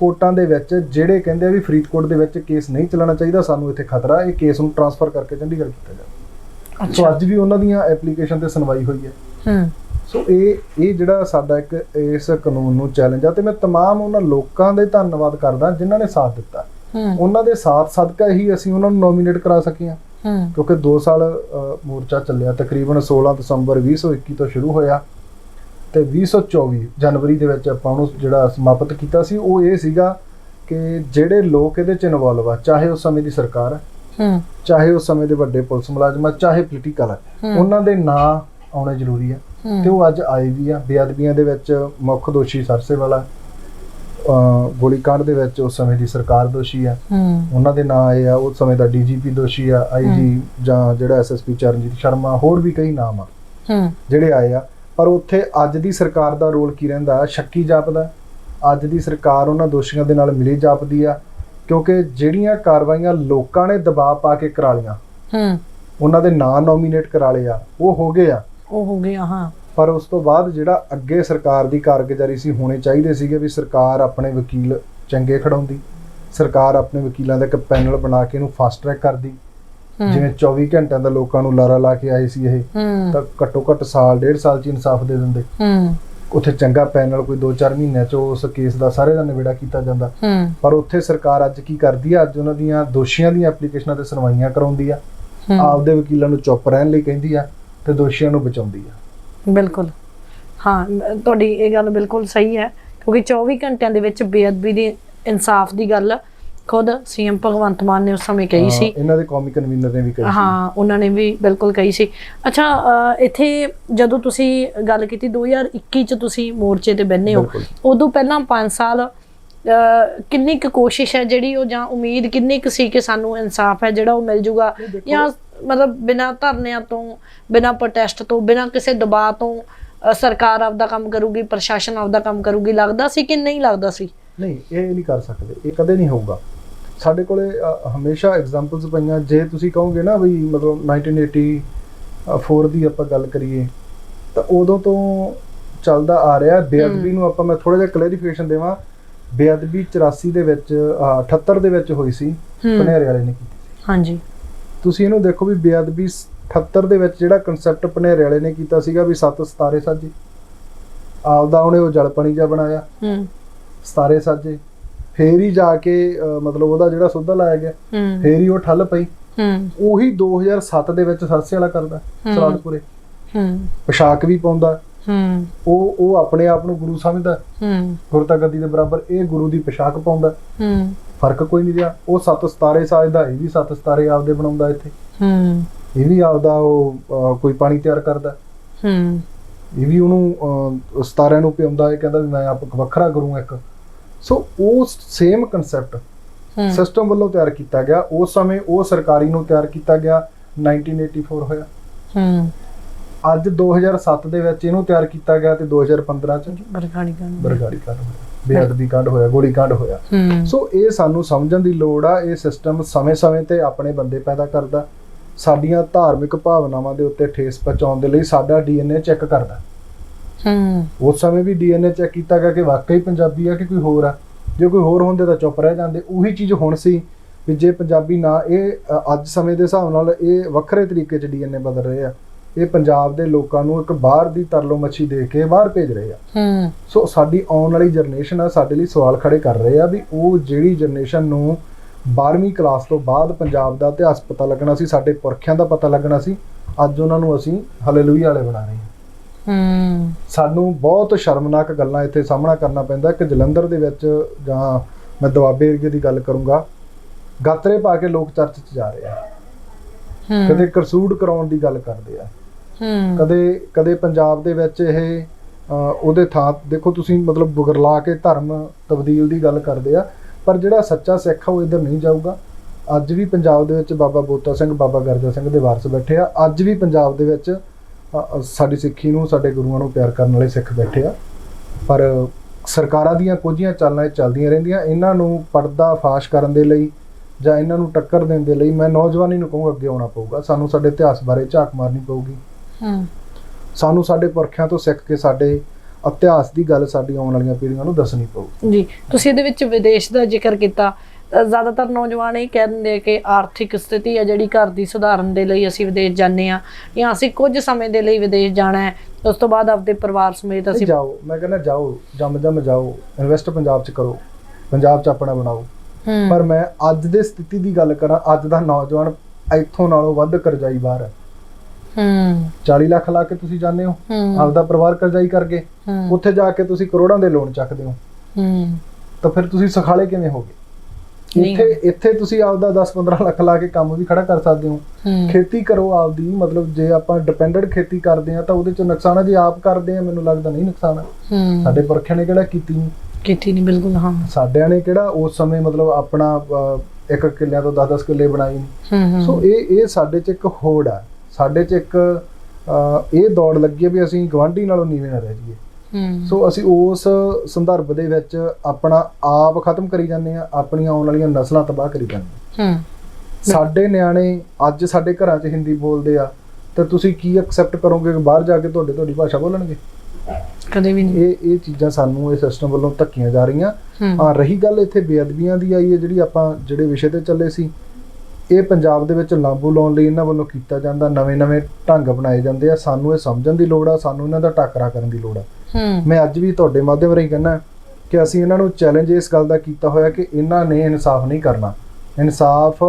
ਕੋਰਟਾਂ ਦੇ ਵਿੱਚ ਜਿਹੜੇ ਕਹਿੰਦੇ ਆ ਵੀ ਫਰੀਦਕੋਟ ਦੇ ਵਿੱਚ ਕੇਸ ਨਹੀਂ ਚੱਲਣਾ ਚਾਹੀਦਾ ਸਾਨੂੰ ਇੱਥੇ ਖਤਰਾ ਇਹ ਕੇਸ ਨੂੰ ਟ੍ਰਾਂਸਫਰ ਕਰਕੇ ਚੰਡੀਗੜ੍ਹ ਕੀਤਾ ਜਾਵੇ। ਸੋ ਅੱਛਾ ਅੱਜ ਵੀ ਉਹਨਾਂ ਦੀਆਂ ਐਪਲੀਕੇਸ਼ਨ ਤੇ ਸੁਣਵਾਈ ਹੋਈ ਹੈ। ਹੂੰ। ਸੋ ਇਹ ਇਹ ਜਿਹੜਾ ਸਾਡਾ ਇੱਕ ਇਸ ਕਾਨੂੰਨ ਨੂੰ ਚੈਲੰਜ ਆ ਤੇ ਮੈਂ ਤਮਾਮ ਉਹਨਾਂ ਲੋਕਾਂ ਦੇ ਧੰਨਵਾਦ ਕਰਦਾ ਜਿਨ੍ਹਾਂ ਨੇ ਸਾਥ ਦਿੱਤਾ। ਉਹਨਾਂ ਦੇ ਸਾਥ ਸਦਕਾ ਹੀ ਅਸੀਂ ਉਹਨਾਂ ਨੂੰ ਨੋਮੀਨੇਟ ਕਰਾ ਸਕੇ ਹਾਂ। ਹੂੰ ਕਿਉਂਕਿ 2 ਸਾਲ ਮੋਰਚਾ ਚੱਲਿਆ ਤਕਰੀਬਨ 16 ਦਸੰਬਰ 2021 ਤੋਂ ਸ਼ੁਰੂ ਹੋਇਆ ਤੇ 2024 ਜਨਵਰੀ ਦੇ ਵਿੱਚ ਆਪਾਂ ਉਹਨੂੰ ਜਿਹੜਾ ਸਮਾਪਤ ਕੀਤਾ ਸੀ ਉਹ ਇਹ ਸੀਗਾ ਕਿ ਜਿਹੜੇ ਲੋਕ ਇਹਦੇ ਚ ਇਨਵੋਲਵ ਆ ਚਾਹੇ ਉਸ ਸਮੇਂ ਦੀ ਸਰਕਾਰ ਹੈ। ਚਾਹੇ ਉਸ ਸਮੇਂ ਦੇ ਵੱਡੇ ਪੁਲਿਸ ਮੁਲਾਜ਼ਮ ਚਾਹੇ ਪੋਲੀਟੀਕਲ ਹੂੰ। ਉਹਨਾਂ ਦੇ ਨਾਂ ਆਉਣੇ ਜ਼ਰੂਰੀ ਆ। ਤੇ ਉਹ ਅੱਜ ਆਏ ਵੀ ਆ। ਬੇਅਦਬੀਆਂ ਦੇ ਵਿੱਚ ਮੁੱਖ ਦੋਸ਼ੀ ਸਰਸੇ ਵਾਲਾ ਗੋਲੀकांड ਦੇ ਵਿੱਚ ਉਸ ਸਮੇਂ ਦੀ ਸਰਕਾਰ ਦੋਸ਼ੀ ਆ। ਉਹਨਾਂ ਦੇ ਨਾਂ ਆਏ ਆ ਉਸ ਸਮੇਂ ਦਾ ਡੀਜੀਪੀ ਦੋਸ਼ੀ ਆ ਆਈਜੀ ਜਾਂ ਜਿਹੜਾ ਐਸਐਸਪੀ ਚਰਨਜੀਤ ਸ਼ਰਮਾ ਹੋਰ ਵੀ ਕਈ ਨਾਮ ਆ। ਜਿਹੜੇ ਆਏ ਆ। ਪਰ ਉੱਥੇ ਅੱਜ ਦੀ ਸਰਕਾਰ ਦਾ ਰੋਲ ਕੀ ਰਹਿੰਦਾ? ਸ਼ੱਕੀ ਜਾਪਦਾ। ਅੱਜ ਦੀ ਸਰਕਾਰ ਉਹਨਾਂ ਦੋਸ਼ੀਆਂ ਦੇ ਨਾਲ ਮਿਲੀ ਜਾਪਦੀ ਆ। ਕਿਉਂਕਿ ਜਿਹੜੀਆਂ ਕਾਰਵਾਈਆਂ ਲੋਕਾਂ ਨੇ ਦਬਾਅ ਪਾ ਕੇ ਕਰਾ ਲੀਆਂ ਹੂੰ। ਉਹਨਾਂ ਦੇ ਨਾਂ ਨੋਮੀਨੇਟ ਕਰਾ ਲਏ ਆ ਉਹ ਹੋ ਗਏ ਆ। ਉਹ ਹੋ ਗਿਆ ਹਾਂ। ਪਰ ਉਸ ਤੋਂ ਬਾਅਦ ਜਿਹੜਾ ਅੱਗੇ ਸਰਕਾਰ ਦੀ ਕਾਰਗੁਜ਼ਾਰੀ ਸੀ ਹੋਣੇ ਚਾਹੀਦੇ ਸੀਗੇ ਵੀ ਸਰਕਾਰ ਆਪਣੇ ਵਕੀਲ ਚੰਗੇ ਖੜਾਉਂਦੀ ਸਰਕਾਰ ਆਪਣੇ ਵਕੀਲਾਂ ਦਾ ਇੱਕ ਪੈਨਲ ਬਣਾ ਕੇ ਇਹਨੂੰ ਫਾਸਟ ਟਰੈਕ ਕਰਦੀ। ਜਿਵੇਂ 24 ਘੰਟਿਆਂ ਦਾ ਲੋਕਾਂ ਨੂੰ ਲਾਰਾ ਲਾ ਕੇ ਆਏ ਸੀ ਇਹ ਤਾਂ ਘੱਟੋ ਘੱਟ ਸਾਲ ਡੇਢ ਸਾਲ ਚ ਇਨਸਾਫ ਦੇ ਦਿੰਦੇ। ਉੱਥੇ ਚੰਗਾ ਪੈਨਲ ਕੋਈ 2-4 ਮਹੀਨਿਆਂ ਚ ਉਸ ਕੇਸ ਦਾ ਸਾਰੇ ਦਾ ਨਿਬੇੜਾ ਕੀਤਾ ਜਾਂਦਾ। ਪਰ ਉੱਥੇ ਸਰਕਾਰ ਅੱਜ ਕੀ ਕਰਦੀ ਆ ਅੱਜ ਉਹਨਾਂ ਦੀਆਂ ਦੋਸ਼ੀਆਂ ਦੀਆਂ ਐਪਲੀਕੇਸ਼ਨਾਂ ਤੇ ਸੁਣਵਾਈਆਂ ਕਰਾਉਂਦੀ ਆ। ਆਪਦੇ ਵਕੀਲਾਂ ਨੂੰ ਚੁੱਪ ਰਹਿਣ ਲਈ ਕਹਿੰਦੀ ਆ। ਤੇ ਦੋਸ਼ੀਆਂ ਨੂੰ ਬਚਾਉਂਦੀ ਆ। ਬਿਲਕੁਲ। ਹਾਂ ਤੁਹਾਡੀ ਇਹ ਗੱਲ ਬਿਲਕੁਲ ਸਹੀ ਹੈ ਕਿਉਂਕਿ 24 ਘੰਟਿਆਂ ਦੇ ਵਿੱਚ ਬੇਅਦਬੀ ਦੀ ਇਨਸਾਫ ਦੀ ਗੱਲ ਖੁਦ ਸੀਐਮ ਭਗਵੰਤ ਮਾਨ ਨੇ ਉਸ ਸਮੇਂ ਕਹੀ ਸੀ। ਇਹਨਾਂ ਦੇ ਕਾਮਿਕ ਕਨਵੀਨਰ ਨੇ ਵੀ ਕਹੀ ਸੀ। ਹਾਂ ਉਹਨਾਂ ਨੇ ਵੀ ਬਿਲਕੁਲ ਕਹੀ ਸੀ। ਅੱਛਾ ਇੱਥੇ ਜਦੋਂ ਤੁਸੀਂ ਗੱਲ ਕੀਤੀ 2021 ਚ ਤੁਸੀਂ ਮੋਰਚੇ ਤੇ ਬੈਠੇ ਹੋ। ਉਦੋਂ ਪਹਿਲਾਂ 5 ਸਾਲ ਕਿੰਨੀ ਕੁ ਕੋਸ਼ਿਸ਼ ਹੈ ਜਿਹੜੀ ਉਹ ਜਾਂ ਉਮੀਦ ਕਿੰਨੀ ਕੁ ਸੀ ਕਿ ਸਾਨੂੰ ਇਨਸਾਫ ਹੈ ਜਿਹੜਾ ਉਹ ਮਿਲ ਜੂਗਾ? ਜਾਂ ਮਤਲਬ ਬਿਨਾਂ ਧਰਨਿਆਂ ਤੋਂ ਬਿਨਾਂ ਪ੍ਰੋਟੈਸਟ ਤੋਂ ਬਿਨਾਂ ਕਿਸੇ ਦਬਾਅ ਤੋਂ ਸਰਕਾਰ ਆਪਦਾ ਕੰਮ ਕਰੂਗੀ ਪ੍ਰਸ਼ਾਸਨ ਆਪਦਾ ਕੰਮ ਕਰੂਗੀ ਲੱਗਦਾ ਸੀ ਕਿ ਨਹੀਂ ਲੱਗਦਾ ਸੀ? ਨਹੀਂ ਇਹ ਨਹੀਂ ਕਰ ਸਕਦੇ ਇਹ ਕਦੇ ਨਹੀਂ ਹੋਊਗਾ। ਸਾਡੇ ਕੋਲੇ ਹਮੇਸ਼ਾ ਐਗਜ਼ਾਮਪਲਸ ਪਈਆਂ ਜੇ ਤੁਸੀਂ ਕਹੋਗੇ ਨਾ ਵੀ ਮਤਲਬ 1984 ਦੀ ਆਪਾਂ ਗੱਲ ਕਰੀਏ ਤਾਂ ਉਦੋਂ ਤੋਂ ਚੱਲਦਾ ਆ ਰਿਹਾ ਬੇਅਦਬੀ ਨੂੰ ਆਪਾਂ ਮੈਂ ਥੋੜਾ ਜਿਹਾ ਕਲੈਰੀਫਿਕੇਸ਼ਨ ਦੇਵਾਂ ਬੇਅਦਬੀ 84 ਦੇ ਵਿੱਚ ਅ, 78 ਦੇ ਵਿੱਚ ਹੋਈ ਸੀ। ਪਨੇਰੇ ਵਾਲੇ ਨੇ ਕੀਤੀ ਹਾਂਜੀ। ਤੁਸੀਂ ਇਹਨੂੰ ਦੇਖੋ ਵੀ ਬੇਅਦਬੀ 78 ਦੇ ਵਿੱਚ ਜਿਹੜਾ ਕਨਸੈਪਟ ਪਨੇਰੇ ਵਾਲੇ ਨੇ ਕੀਤਾ ਸੀਗਾ ਵੀ ਸੱਤ ਸਤਾਰੇ ਸਾਜੇ। ਆਪਦਾ ਉਹਨੇ ਉਹ ਜਲਪਣੀ ਜਿਹਾ ਬਣਾਇਆ। ਹੂੰ। ਸਤਾਰੇ ਸਾਜੇ। ਫੇਰ ਹੀ ਜਾ ਕੇ ਮਤਲਬ ਉਹਦਾ ਜਿਹੜਾ ਸੋਧਾ ਲਾਇਆ ਗਿਆ। ਫੇਰ ਹੀ ਉਹ ਠੱਲ ਪਈ। ਹੂੰ। ਉਹੀ 2007 ਦੇ ਵਿੱਚ ਸਰਸੇ ਵਾਲਾ ਕਰਦਾ। ਸਲਾਦਪੁਰੇ ਹੂੰ। ਪੋਸ਼ਾਕ ਵੀ ਪਾਉਂਦਾ। ਹੂੰ। ਉਹ ਉਹ ਆਪਣੇ ਆਪ ਨੂੰ ਗੁਰੂ ਸਮਝਦਾ। ਹੂੰ। ਗੁਰਤਾ ਗੱਦੀ ਦੇ ਬਰਾਬਰ ਇਹ ਗੁਰੂ ਦੀ ਪੋਸ਼ਾਕ ਪਾਉਂਦਾ। ਹੂੰ। ਫ਼ਰਕ ਕੋਈ ਨਹੀਂ ਰਿਹਾ। ਉਹ ਸੱਤ ਸਤਾਰੇ ਸਾਜਦਾ ਇਹ ਵੀ ਸੱਤ ਸਤਾਰੇ ਆਪਦੇ ਬਣਾਉਂਦਾ ਇੱਥੇ। ਹੂੰ। ਇਹ ਵੀ ਆਪਦਾ ਉਹ ਕੋਈ ਪਾਣੀ ਤਿਆਰ ਕਰਦਾ। ਹੂੰ। ਇਹ ਵੀ ਉਹਨੂੰ ਸਤਾਰਿਆਂ ਨੂੰ ਪਿਆਉਂਦਾ ਇਹ ਕਹਿੰਦਾ ਵੀ ਮੈਂ ਆਪ ਵੱਖਰਾ ਕਰੂੰ ਇੱਕ। ਸੋ ਉਹ ਸੇਮ ਕਨਸੈਪਟ ਹੂੰ। ਸਿਸਟਮ ਵੱਲੋਂ ਤਿਆਰ ਕੀਤਾ ਗਿਆ। ਉਸ ਸਮੇਂ ਉਹ ਸਰਕਾਰੀ ਨੂੰ ਤਿਆਰ ਕੀਤਾ ਗਿਆ। 1984 ਹੋਇਆ। ਹੂੰ। ਅੱਜ 2007 ਦੇ ਵਿੱਚ ਇਹਨੂੰ ਤਿਆਰ ਕੀਤਾ ਗਿਆ ਤੇ 2015 ਚ ਬਰਗਾੜੀ ਕਰਨ। ਬਰਗਾੜੀ ਕਾਂਡ ਹੋਇਆ ਬੇਅਦਬੀ ਕਾਂਡ ਹੋਇਆ ਗੋਲੀ ਕਾਂਡ ਹੋਇਆ। ਸੋ ਇਹ ਸਾਨੂੰ ਸਮਝਣ ਦੀ ਲੋੜ ਆ ਇਹ ਸਿਸਟਮ ਸਮੇਂ-ਸਮੇਂ ਤੇ ਆਪਣੇ ਬੰਦੇ ਪੈਦਾ ਕਰਦਾ। ਸਾਡੀਆਂ ਧਾਰਮਿਕ ਭਾਵਨਾਵਾਂ ਦੇ ਉੱਤੇ ਠੇਸ ਪਹੁੰਚਾਉਣ ਦੇ ਲਈ ਸਾਡਾ ਡੀਐਨਏ ਚੈੱਕ ਕਰਦਾ। ਹੂੰ। ਉਸ ਸਮੇਂ ਵੀ ਡੀਐਨਏ ਚੈੱਕ ਕੀਤਾ ਗਿਆ ਕਿ ਵਾਕਈ ਪੰਜਾਬੀ ਆ ਕਿ ਕੋਈ ਹੋਰ ਆ? ਜੇ ਕੋਈ ਹੋਰ ਹੁੰਦੇ ਤਾਂ ਚੁੱਪ ਰਹਿ ਜਾਂਦੇ। ਉਹੀ ਚੀਜ਼ ਹੁਣ ਸੀ ਵੀ ਜੇ ਪੰਜਾਬੀ ਨਾ ਇਹ ਅੱਜ ਸਮੇਂ ਦੇ ਹਿਸਾਬ ਨਾਲ ਇਹ ਵੱਖਰੇ ਤਰੀਕੇ 'ਚ ਡੀਐਨਏ ਬਦਲ ਰਹੇ ਆ। ਇਹ ਪੰਜਾਬ ਦੇ ਲੋਕਾਂ ਨੂੰ ਇੱਕ ਬਾਹਰ ਦੀ ਤਰਲੋ ਮੱਛੀ ਦੇ ਕੇ ਬਾਹਰ ਭੇਜ ਰਹੇ ਆ। ਹੂੰ। ਸੋ ਸਾਡੀ ਆਉਣ ਵਾਲੀ ਜਨਰੇਸ਼ਨ ਆ ਸਾਡੇ ਲਈ ਸਵਾਲ ਖੜੇ ਕਰ ਰਹੇ ਆ ਵੀ ਉਹ ਜਿਹੜੀ ਜਨਰੇਸ਼ਨ ਨੂੰ 12ਵੀਂ ਕਲਾਸ ਤੋਂ ਬਾਅਦ ਪੰਜਾਬ ਦਾ ਇਤਿਹਾਸ ਪਤਾ ਲੱਗਣਾ ਸੀ ਸਾਡੇ ਪੁਰਖਿਆਂ ਦਾ ਪਤਾ ਲੱਗਣਾ ਸੀ ਅੱਜ ਉਹਨਾਂ ਨੂੰ ਅਸੀਂ ਹਾਲੇਲੂਇਆ ਵਾਲੇ ਬਣਾ ਰਹੇ ਹਾਂ ਹੂੰ। ਸਾਨੂੰ ਬਹੁਤ ਸ਼ਰਮਨਾਕ ਗੱਲਾਂ ਇੱਥੇ ਸਾਹਮਣਾ ਕਰਨਾ ਪੈਂਦਾ ਕਿ ਜਲੰਧਰ ਦੇ ਵਿੱਚ ਜਾਂ ਮੈਂ ਦੁਆਬੇ ਏਰੀਏ ਦੀ ਗੱਲ ਕਰੂੰਗਾ ਗਾਤਰੇ ਪਾ ਕੇ ਲੋਕ ਚਰਚ 'ਚ ਜਾ ਰਹੇ ਆ। ਹੂੰ। ਕਦੇ ਕਰਸੂਡ ਕਰਾਉਣ ਦੀ ਗੱਲ ਕਰਦੇ ਆ। ਕਦੇ ਕਦੇ ਪੰਜਾਬ ਦੇ ਵਿੱਚ ਇਹ ਉਹਦੇ ਥਾਂ, ਦੇਖੋ ਤੁਸੀਂ ਮਤਲਬ ਬੁਗਰਲਾ ਕੇ ਧਰਮ ਤਬਦੀਲ ਦੀ ਗੱਲ ਕਰਦੇ ਆ, ਪਰ ਜਿਹੜਾ ਸੱਚਾ ਸਿੱਖ ਆ ਉਹ ਇੱਧਰ ਨਹੀਂ ਜਾਊਗਾ। ਅੱਜ ਵੀ ਪੰਜਾਬ ਦੇ ਵਿੱਚ ਬਾਬਾ ਬੋਤਾ ਸਿੰਘ, ਬਾਬਾ ਗਰਜਾ ਸਿੰਘ ਦੇ ਵਾਰਸ ਬੈਠੇ ਆ। ਅੱਜ ਵੀ ਪੰਜਾਬ ਦੇ ਵਿੱਚ ਸਾਡੀ ਸਿੱਖੀ ਨੂੰ, ਸਾਡੇ ਗੁਰੂਆਂ ਨੂੰ ਪਿਆਰ ਕਰਨ ਵਾਲੇ ਸਿੱਖ ਬੈਠੇ ਆ। ਪਰ ਸਰਕਾਰਾਂ ਦੀਆਂ ਕੁਝੀਆਂ ਚਾਲਾਂ ਇਹ ਚੱਲਦੀਆਂ ਰਹਿੰਦੀਆਂ। ਇਹਨਾਂ ਨੂੰ ਪਰਦਾ ਫਾਸ਼ ਕਰਨ ਦੇ ਲਈ ਜਾਂ ਇਹਨਾਂ ਨੂੰ ਟੱਕਰ ਦੇਣ ਦੇ ਲਈ ਮੈਂ ਨੌਜਵਾਨੀ ਨੂੰ ਕਹੂੰਗਾ ਅੱਗੇ ਆਉਣਾ ਪਊਗਾ। ਸਾਨੂੰ ਸਾਡੇ ਇਤਿਹਾਸ ਬਾਰੇ ਝਾਕ ਮਾਰਨੀ ਪਊਗੀ। ਹੂੰ। ਸਾਨੂੰ ਸਾਡੇ ਪੁਰਖਿਆਂ ਤੋਂ ਸਿੱਖ ਕੇ ਸਾਡੇ ਇਤਿਹਾਸ ਦੀ ਗੱਲ ਸਾਡੀ ਆਉਣ ਵਾਲੀਆਂ ਪੀੜ੍ਹੀਆਂ ਨੂੰ ਦੱਸਣੀ ਪਊ। ਜੀ ਤੁਸੀਂ ਇਹਦੇ ਵਿੱਚ ਵਿਦੇਸ਼ ਦਾ ਜ਼ਿਕਰ ਕੀਤਾ। ਜ਼ਿਆਦਾਤਰ ਨੌਜਵਾਨ ਇਹ ਕਹਿੰਦੇ ਕਿ ਆਰਥਿਕ ਸਥਿਤੀ ਹੈ ਜਿਹੜੀ ਘਰ ਦੀ ਸੁਧਾਰਨ ਦੇ ਲਈ ਅਸੀਂ ਵਿਦੇਸ਼ ਜਾਂਦੇ ਆ ਜਾਂ ਅਸੀਂ ਕੁਝ ਸਮੇਂ ਦੇ ਲਈ ਵਿਦੇਸ਼ ਜਾਣਾ ਹੈ ਉਸ ਤੋਂ ਬਾਅਦ ਆਪਦੇ ਪਰਿਵਾਰ ਸਮੇਤ ਅਸੀਂ ਜਾਓ ਮੈਂ ਕਹਿੰਦਾ ਜਾਓ ਜੰਮ ਜੰਮ ਜਾਓ ਇਨਵੈਸਟ ਪੰਜਾਬ 'ਚ ਕਰੋ ਪੰਜਾਬ 'ਚ ਆਪਣਾ ਬਣਾਓ। ਪਰ ਮੈਂ ਅੱਜ ਦੇ ਸਥਿਤੀ ਦੀ ਗੱਲ ਕਰਾਂ ਅੱਜ ਦਾ ਨੌਜਵਾਨ ਇੱਥੋਂ ਨਾਲੋਂ ਵੱਧ ਕਰਜ਼ਾਈ ਬਾਹਰ ਹੈ। ਹੂੰ। 40 ਲੱਖ ਲਾ ਕੇ ਤੁਸੀਂ ਜਾਂਦੇ ਹੋ। ਹੂੰ। ਆਪਦਾ ਪਰਿਵਾਰ ਕਰਜ਼ਾਈ ਕਰਕੇ ਹੂੰ। ਉੱਥੇ ਜਾ ਕੇ ਤੁਸੀਂ ਕਰੋੜਾਂ ਦੇ ਲੋਨ ਚੱਕਦੇ ਹੋ। ਹੂੰ। ਤਾਂ ਫਿਰ ਤੁਸੀਂ ਸਖਾਲੇ ਕਿਵੇਂ ਹੋਗੇ ਨਹੀਂ। ਇੱਥੇ ਇੱਥੇ ਤੁਸੀਂ ਆਪਦਾ 10-15 ਲੱਖ ਲਾ ਕੇ ਕੰਮ ਵੀ ਖੜਾ ਕਰ ਸਕਦੇ ਹੋ। ਹੂੰ। ਖੇਤੀ ਕਰੋ ਆਪਦੀ ਮਤਲਬ ਜੇ ਆਪਾਂ ਡਿਪੈਂਡੈਂਟ ਖੇਤੀ ਕਰਦੇ ਆ ਤਾਂ ਉਹਦੇ ਚ ਨੁਕਸਾਨ ਆ ਜੇ ਆਪ ਕਰਦੇ ਆ ਮੈਨੂੰ ਲੱਗਦਾ ਨਹੀਂ ਨੁਕਸਾਨ ਆ। ਹੂੰ। ਸਾਡੇ ਪੁਰਖਿਆਂ ਨੇ ਕਿਹੜਾ ਕੀਤੀ ਨਹੀਂ? ਕੀਤੀ ਨਹੀਂ ਬਿਲਕੁਲ ਹਾਂ। ਸਾਡਿਆਂ ਨੇ ਕਿਹੜਾ ਉਸ ਸਮੇਂ ਮਤਲਬ ਆਪਣਾ ਅਹ, ਇੱਕ ਕਿੱਲਿਆਂ ਤੋਂ 10-10 ਕਿੱਲੇ ਬਣਾਈ ਨਹੀਂ ਹੂੰ ਹੂੰ। ਸੋ ਇਹ ਇਹ ਸਾਡੇ ਚ ਇੱਕ ਹੋੜ ਆ। ਸਾਡੇ ਚ ਇੱਕ ਇਹ ਦੌੜ ਲੱਗੀ ਵੀ ਅਸੀਂ ਗਵਾਂਢੀ ਨਾਲੋਂ ਨੀਵੇਂ ਨਾ ਰਹਿ ਜਾਈਏ। ਹੂੰ। ਸੋ ਅਸੀਂ ਉਸ ਸੰਦਰਭ ਦੇ ਵਿੱਚ ਆਪਣਾ ਆਪ ਖਤਮ ਕਰੀ ਜਾਂਦੇ ਆ ਆਪਣੀਆਂ ਆਉਣ ਵਾਲੀਆਂ ਨਸਲਾਂ ਤਬਾਹ ਕਰੀ ਜਾਂਦੇ ਆ ਹੂੰ। ਸਾਡੇ ਨਿਆਣੇ ਅੱਜ ਸਾਡੇ ਘਰਾਂ 'ਚ ਹਿੰਦੀ ਬੋਲਦੇ ਆ ਤਾਂ ਤੁਸੀਂ ਕੀ ਐਕਸੈਪਟ ਕਰੋਗੇ ਕਿ ਬਾਹਰ ਜਾ ਕੇ ਤੁਹਾਡੇ ਤੁਹਾਡੀ ਭਾਸ਼ਾ ਬੋਲਣਗੇ? ਕਦੇ ਵੀ ਨਹੀਂ। ਇਹ ਇਹ ਚੀਜ਼ਾਂ ਸਾਨੂੰ ਇਹ ਸਿਸਟਮ ਵੱਲੋਂ ਧੱਕੀਆਂ ਜਾ ਰਹੀਆਂ। ਹਾਂ ਰਹੀ ਗੱਲ ਇੱਥੇ ਬੇਅਦਬੀਆਂ ਦੀ ਆਈ ਹੈ ਜਿਹੜੀ ਆਪਾਂ ਜਿਹੜੇ ਵਿਸ਼ੇ ਤੇ ਚੱਲੇ ਸੀ ਇਹ ਪੰਜਾਬ ਦੇ ਵਿੱਚ ਲਾਗੂ ਲਾਉਣ ਲਈ ਇਹਨਾਂ ਵੱਲੋਂ ਕੀਤਾ ਜਾਂਦਾ ਨਵੇਂ-ਨਵੇਂ ਢੰਗ ਬਣਾਏ ਜਾਂਦੇ ਆ। ਸਾਨੂੰ ਇਹ ਸਮਝਣ ਦੀ ਲੋੜ ਆ ਸਾਨੂੰ ਇਹਨਾਂ ਦਾ ਟਾਕਰਾ ਕਰਨ ਦੀ ਲੋੜ ਆ। ਮੈਂ ਅੱਜ ਵੀ ਤੁਹਾਡੇ ਮਾਧਿਅਮ ਰਾਹੀਂ ਕਹਿੰਦਾ ਕਿ ਅਸੀਂ ਇਹਨਾਂ ਨੂੰ ਚੈਲੰਜ ਇਸ ਗੱਲ ਦਾ ਕੀਤਾ ਹੋਇਆ ਕਿ ਇਹਨਾਂ ਨੇ ਇਨਸਾਫ ਨਹੀਂ ਕਰਨਾ। ਇਨਸਾਫ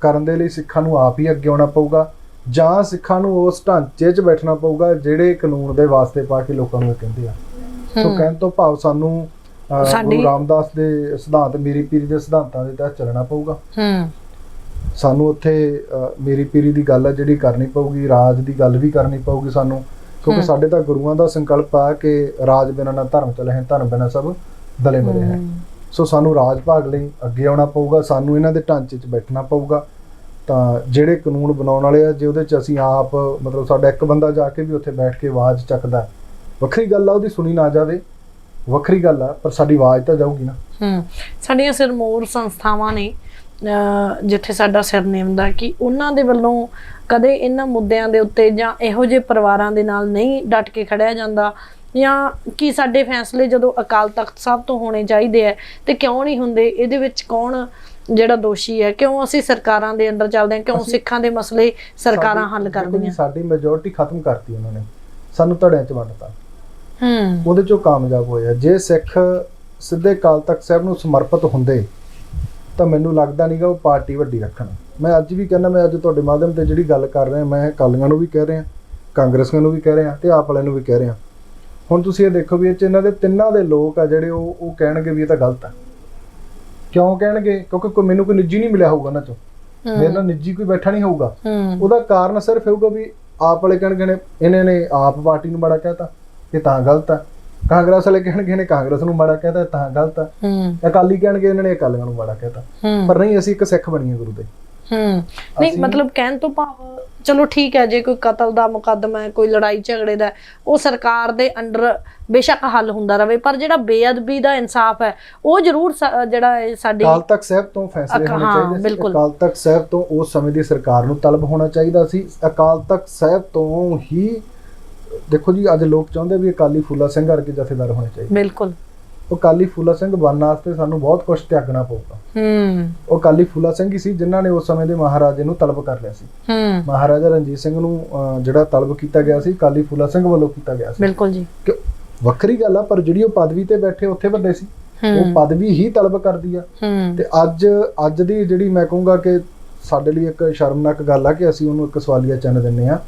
ਕਰਨ ਦੇ ਲਈ ਸਿੱਖਾਂ ਨੂੰ ਆਪ ਹੀ ਅੱਗੇ ਆਉਣਾ ਪਊਗਾ ਜਾਂ ਸਿੱਖਾਂ ਨੂੰ ਉਸ ਢਾਂਚੇ 'ਚ ਬੈਠਣਾ ਪਊਗਾ ਜਿਹੜੇ ਕਾਨੂੰਨ ਦੇ ਵਾਸਤੇ ਪਾ ਕੇ ਲੋਕਾਂ ਨੂੰ ਕਹਿੰਦੇ ਆ। ਸੋ। ਕਹਿਣ ਤੋਂ ਭਾਵ ਸਾਨੂੰ ਗੁਰੂ ਰਾਮਦਾਸ ਦੇ ਸਿਧਾਂਤ ਮੇਰੀ ਪੀਰੀ ਦੇ ਸਿਧਾਂਤਾਂ ਦੇ ਤਹਿਤ ਚੱਲਣਾ ਪਊਗਾ। ਹੂੰ। ਸਾਨੂੰ ਉੱਥੇ ਮੇਰੀ ਪੀਰੀ ਦੀ ਗੱਲ ਆ ਜਿਹੜੀ ਕਰਨੀ ਪਊਗੀ ਰਾਜ ਦੀ ਗੱਲ ਵੀ ਕਰਨੀ ਪਊਗੀ ਸਾਨੂੰ ਕਿਉਂਕਿ। ਸਾਡੇ ਤਾਂ ਗੁਰੂਆਂ ਦਾ ਸੰਕਲਪ ਆ ਕਿ ਰਾਜ ਬਿਨਾਂ ਨਾ ਧਰਮ ਚਲੇ ਹੈ ਧਰਮ ਬਿਨਾਂ ਸਭ ਦਲੇ ਮਰੇ ਹੈ। ਸੋ ਸਾਨੂੰ ਰਾਜ ਭਾਗ ਲਈ ਅੱਗੇ ਆਉਣਾ ਪਊਗਾ ਸਾਨੂੰ ਇਹਨਾਂ ਦੇ ਢਾਂਚੇ 'ਚ ਬੈਠਣਾ ਪਊਗਾ ਤਾਂ ਜਿਹੜੇ ਕਾਨੂੰਨ ਬਣਾਉਣ ਵਾਲੇ ਆ ਜੇ ਉਹਦੇ 'ਚ ਅਸੀਂ ਆਪ ਮਤਲਬ ਸਾਡਾ ਇੱਕ ਬੰਦਾ ਜਾ ਕੇ ਵੀ ਉੱਥੇ ਬੈਠ ਕੇ ਆਵਾਜ਼ ਚੱਕਦਾ ਵੱਖਰੀ ਗੱਲ ਆ ਉਹਦੀ ਸੁਣੀ ਨਾ ਜਾਵੇ ਵੱਖਰੀ ਗੱਲ ਆ ਪਰ ਸਾਡੀ ਆਵਾਜ਼ ਤਾਂ ਜਾਊਗੀ ਨਾ ਹੂੰ ਸਾਡੀਆਂ ਸਿਰਮੌਰ ਸੰਸਥਾਵਾਂ ਨੇ ਜਿੱਥੇ ਸਾਡਾ ਸਿਰਨੇਮ ਦਾ ਕਿ ਉਹਨਾਂ ਦੇ ਵੱਲੋਂ ਕਦੇ ਇਹਨਾਂ ਮੁੱਦਿਆਂ ਦੇ ਉੱਤੇ ਜਾਂ ਇਹੋ ਜਿਹੇ ਪਰਿਵਾਰਾਂ ਦੇ ਨਾਲ ਨਹੀਂ ਡਟ ਕੇ ਖੜਿਆ ਜਾਂਦਾ ਜਾਂ ਕਿ ਸਾਡੇ ਫੈਸਲੇ ਜਦੋਂ ਅਕਾਲ ਤਖਤ ਸਾਹਿਬ ਤੋਂ ਹੋਣੇ ਚਾਹੀਦੇ ਆ ਤੇ ਕਿਉਂ ਨਹੀਂ ਹੁੰਦੇ? ਇਹਦੇ ਵਿੱਚ ਕੌਣ ਜਿਹੜਾ ਦੋਸ਼ੀ ਹੈ? ਕਿਉਂ ਅਸੀਂ ਸਰਕਾਰਾਂ ਦੇ ਅੰਡਰ ਚੱਲਦੇ ਹਾਂ? ਕਿਉਂ ਸਿੱਖਾਂ ਦੇ ਮਸਲੇ ਸਰਕਾਰਾਂ ਹੱਲ ਕਰਦੀਆਂ? ਸਾਡੀ ਮੈਜੋਰਟੀ ਖਤਮ ਕਰਤੀ ਉਹਨਾਂ ਨੇ। ਸਾਨੂੰ ਧੜਿਆਂ 'ਚ ਵੰਡਤਾ। ਹੂੰ। ਉਹਦੇ 'ਚੋਂ ਕਾਮਯਾਬ ਹੋਏ ਆ ਜੇ ਸਿੱਖ ਸਿੱਧੇ ਕਾਲ ਤਖਤ ਸਾਹਿਬ ਨੂੰ ਸਮਰਪਿਤ ਹੁੰਦੇ ਤਾਂ ਮੈਨੂੰ ਲੱਗਦਾ ਨਹੀਂਗਾ ਉਹ ਪਾਰਟੀ ਵੱਡੀ ਰੱਖਣ। ਮੈਂ ਅੱਜ ਵੀ ਕਹਿੰਦਾ ਮੈਂ ਅੱਜ ਤੁਹਾਡੇ ਮਾਧਿਅਮ ਤੇ ਜਿਹੜੀ ਗੱਲ ਕਰ ਰਿਹਾ ਮੈਂ ਅਕਾਲੀਆਂ ਨੂੰ ਵੀ ਕਹਿ ਰਿਹਾ ਕਾਂਗਰਸੀਆਂ ਨੂੰ ਵੀ ਕਹਿ ਰਿਹਾ ਤੇ ਆਪ ਵਾਲਿਆਂ ਨੂੰ ਵੀ ਕਹਿ ਰਿਹਾ। ਹੁਣ ਤੁਸੀਂ ਇਹ ਦੇਖੋ ਵੀ ਇਹ ਚ ਇਹਨਾਂ ਦੇ ਤਿੰਨਾਂ ਦੇ ਲੋਕ ਆ ਜਿਹੜੇ ਉਹ ਉਹ ਕਹਿਣਗੇ ਵੀ ਇਹ ਤਾਂ ਗਲਤ ਆ। ਕਿਉਂ ਕਹਿਣਗੇ? ਕਿਉਂਕਿ ਕੋਈ ਮੈਨੂੰ ਕੋਈ ਨਿੱਜੀ ਨਹੀਂ ਮਿਲਿਆ ਹੋਊਗਾ ਉਹਨਾਂ ਚੋਂ। ਮੇਰੇ ਨਾਲ ਨਿੱਜੀ ਕੋਈ ਬੈਠਾ ਨਹੀਂ ਹੋਊਗਾ। ਉਹਦਾ ਕਾਰਨ ਸਿਰਫ ਹੋਊਗਾ ਵੀ ਆਪ ਵਾਲੇ ਕਹਿਣਗੇ ਨੇ ਇਹਨੇ ਨੇ ਆਪ ਪਾਰਟੀ ਨੂੰ ਮਾੜਾ ਕਹਿਤਾ ਇਹ ਤਾਂ ਗਲਤ ਆ। ਕਾਂਗਰਸ ਵਾਲੇ ਕਹਿਣਗੇ ਨੇ ਕਾਂਗਰਸ ਨੂੰ ਮਾੜਾ ਕਹਿਤਾ ਤਾਂ ਗਲਤ ਆ। ਅਕਾਲੀ ਕਹਿਣਗੇ ਇਹਨਾਂ ਨੇ ਅਕਾਲੀਆਂ ਨੂੰ ਮਾੜਾ ਕਹਿਤਾ। ਪਰ ਨਹੀਂ ਅਸੀਂ ਇੱਕ ਸਿੱਖ ਬਣੀਏ ਗੁਰੂ ਦੇ। ਹੂੰ। ਨਹੀਂ ਮਤਲਬ ਕਹਿਣ ਤੋਂ ਭਾਵ ਚਲੋ ਠੀਕ ਹੈ ਜੇ ਕੋਈ ਕਤਲ ਦਾ ਮੁਕੱਦਮਾ ਹੈ ਕੋਈ ਲੜਾਈ ਝਗੜੇ ਦਾ ਉਹ ਸਰਕਾਰ ਦੇ ਅੰਡਰ ਬੇਸ਼ੱਕ ਹੱਲ ਹੁੰਦਾ ਰਵੇ ਪਰ ਜਿਹੜਾ ਬੇਅਦਬੀ ਦਾ ਇਨਸਾਫ ਹੈ ਉਹ ਜ਼ਰੂਰ ਜਿਹੜਾ ਸਾਡੀ ਅਕਾਲ ਤਖਤ ਸਾਹਿਬ ਤੋਂ ਫੈਸਲੇ ਹੋਣੇ ਚਾਹੀਦੇ ਸੀ। ਅਕਾਲ ਤਖਤ ਸਾਹਿਬ ਤੋਂ ਉਸ ਸਮੇਂ ਦੀ ਸਰਕਾਰ ਨੂੰ ਤਲਬ ਹੋਣਾ ਚਾਹੀਦਾ ਸੀ। ਅਕਾਲ ਤਖਤ ਸਾਹਿਬ ਤੋਂ ਹੀ ਦੇਖੋ ਜੀ ਅੱਜ ਲੋਕ ਚਾਹੁੰਦੇ ਵੀ ਅਕਾਲੀ ਫੂਲਾ ਸਿੰਘ ਵਰਗੇ ਜਥੇਦਾਰ ਹੋਣੇ ਚਾਹੀਦੇ। ਬਿਲਕੁਲ। ਉਹ ਅਕਾਲੀ ਫੂਲਾ ਸਿੰਘ ਬਣਨ ਵਾਸਤੇ ਸਾਨੂੰ ਬਹੁਤ ਕੁਝ ਤਿਆਗਣਾ ਪਊਗਾ। ਹੂੰ। ਉਹ ਅਕਾਲੀ ਫੂਲਾ ਸਿੰਘ ਹੀ ਸੀ ਜਿਨ੍ਹਾਂ ਨੇ ਉਸ ਸਮੇਂ ਦੇ ਮਹਾਰਾਜੇ ਨੂੰ ਤਲਬ ਕਰ ਲਿਆ ਸੀ। ਹੂੰ। ਮਹਾਰਾਜਾ ਰਣਜੀਤ ਸਿੰਘ ਨੂੰ ਜਿਹੜਾ ਤਲਬ ਕੀਤਾ ਗਿਆ ਸੀ ਅਕਾਲੀ ਫੂਲਾ ਸਿੰਘ ਵੱਲੋਂ ਕੀਤਾ ਗਿਆ ਸੀ। ਬਿਲਕੁਲ ਜੀ। ਵੱਖਰੀ ਗੱਲ ਆ ਪਰ ਜਿਹੜੀ ਉਹ ਪਦਵੀ ਤੇ ਬੈਠੇ ਉੱਥੇ ਵੱਡੇ ਸੀ। ਉਹ ਪਦਵੀ ਹੀ ਤਲਬ ਕਰਦੀ ਆ। ਤੇ ਅੱਜ ਅੱਜ ਦੀ ਜਿਹੜੀ ਮੈਂ ਕਹੂੰਗਾ ਕਿ ਸਾਡੇ ਲਈ ਇੱਕ ਸ਼ਰਮਨਾਕ ਗੱਲ ਆ ਕਿ ਅਸੀਂ ਉਹਨੂੰ ਇੱਕ ਸਵਾਲੀਆ ਚਿੰਨ੍ਹ ਦਿੰਨੇ ਆ।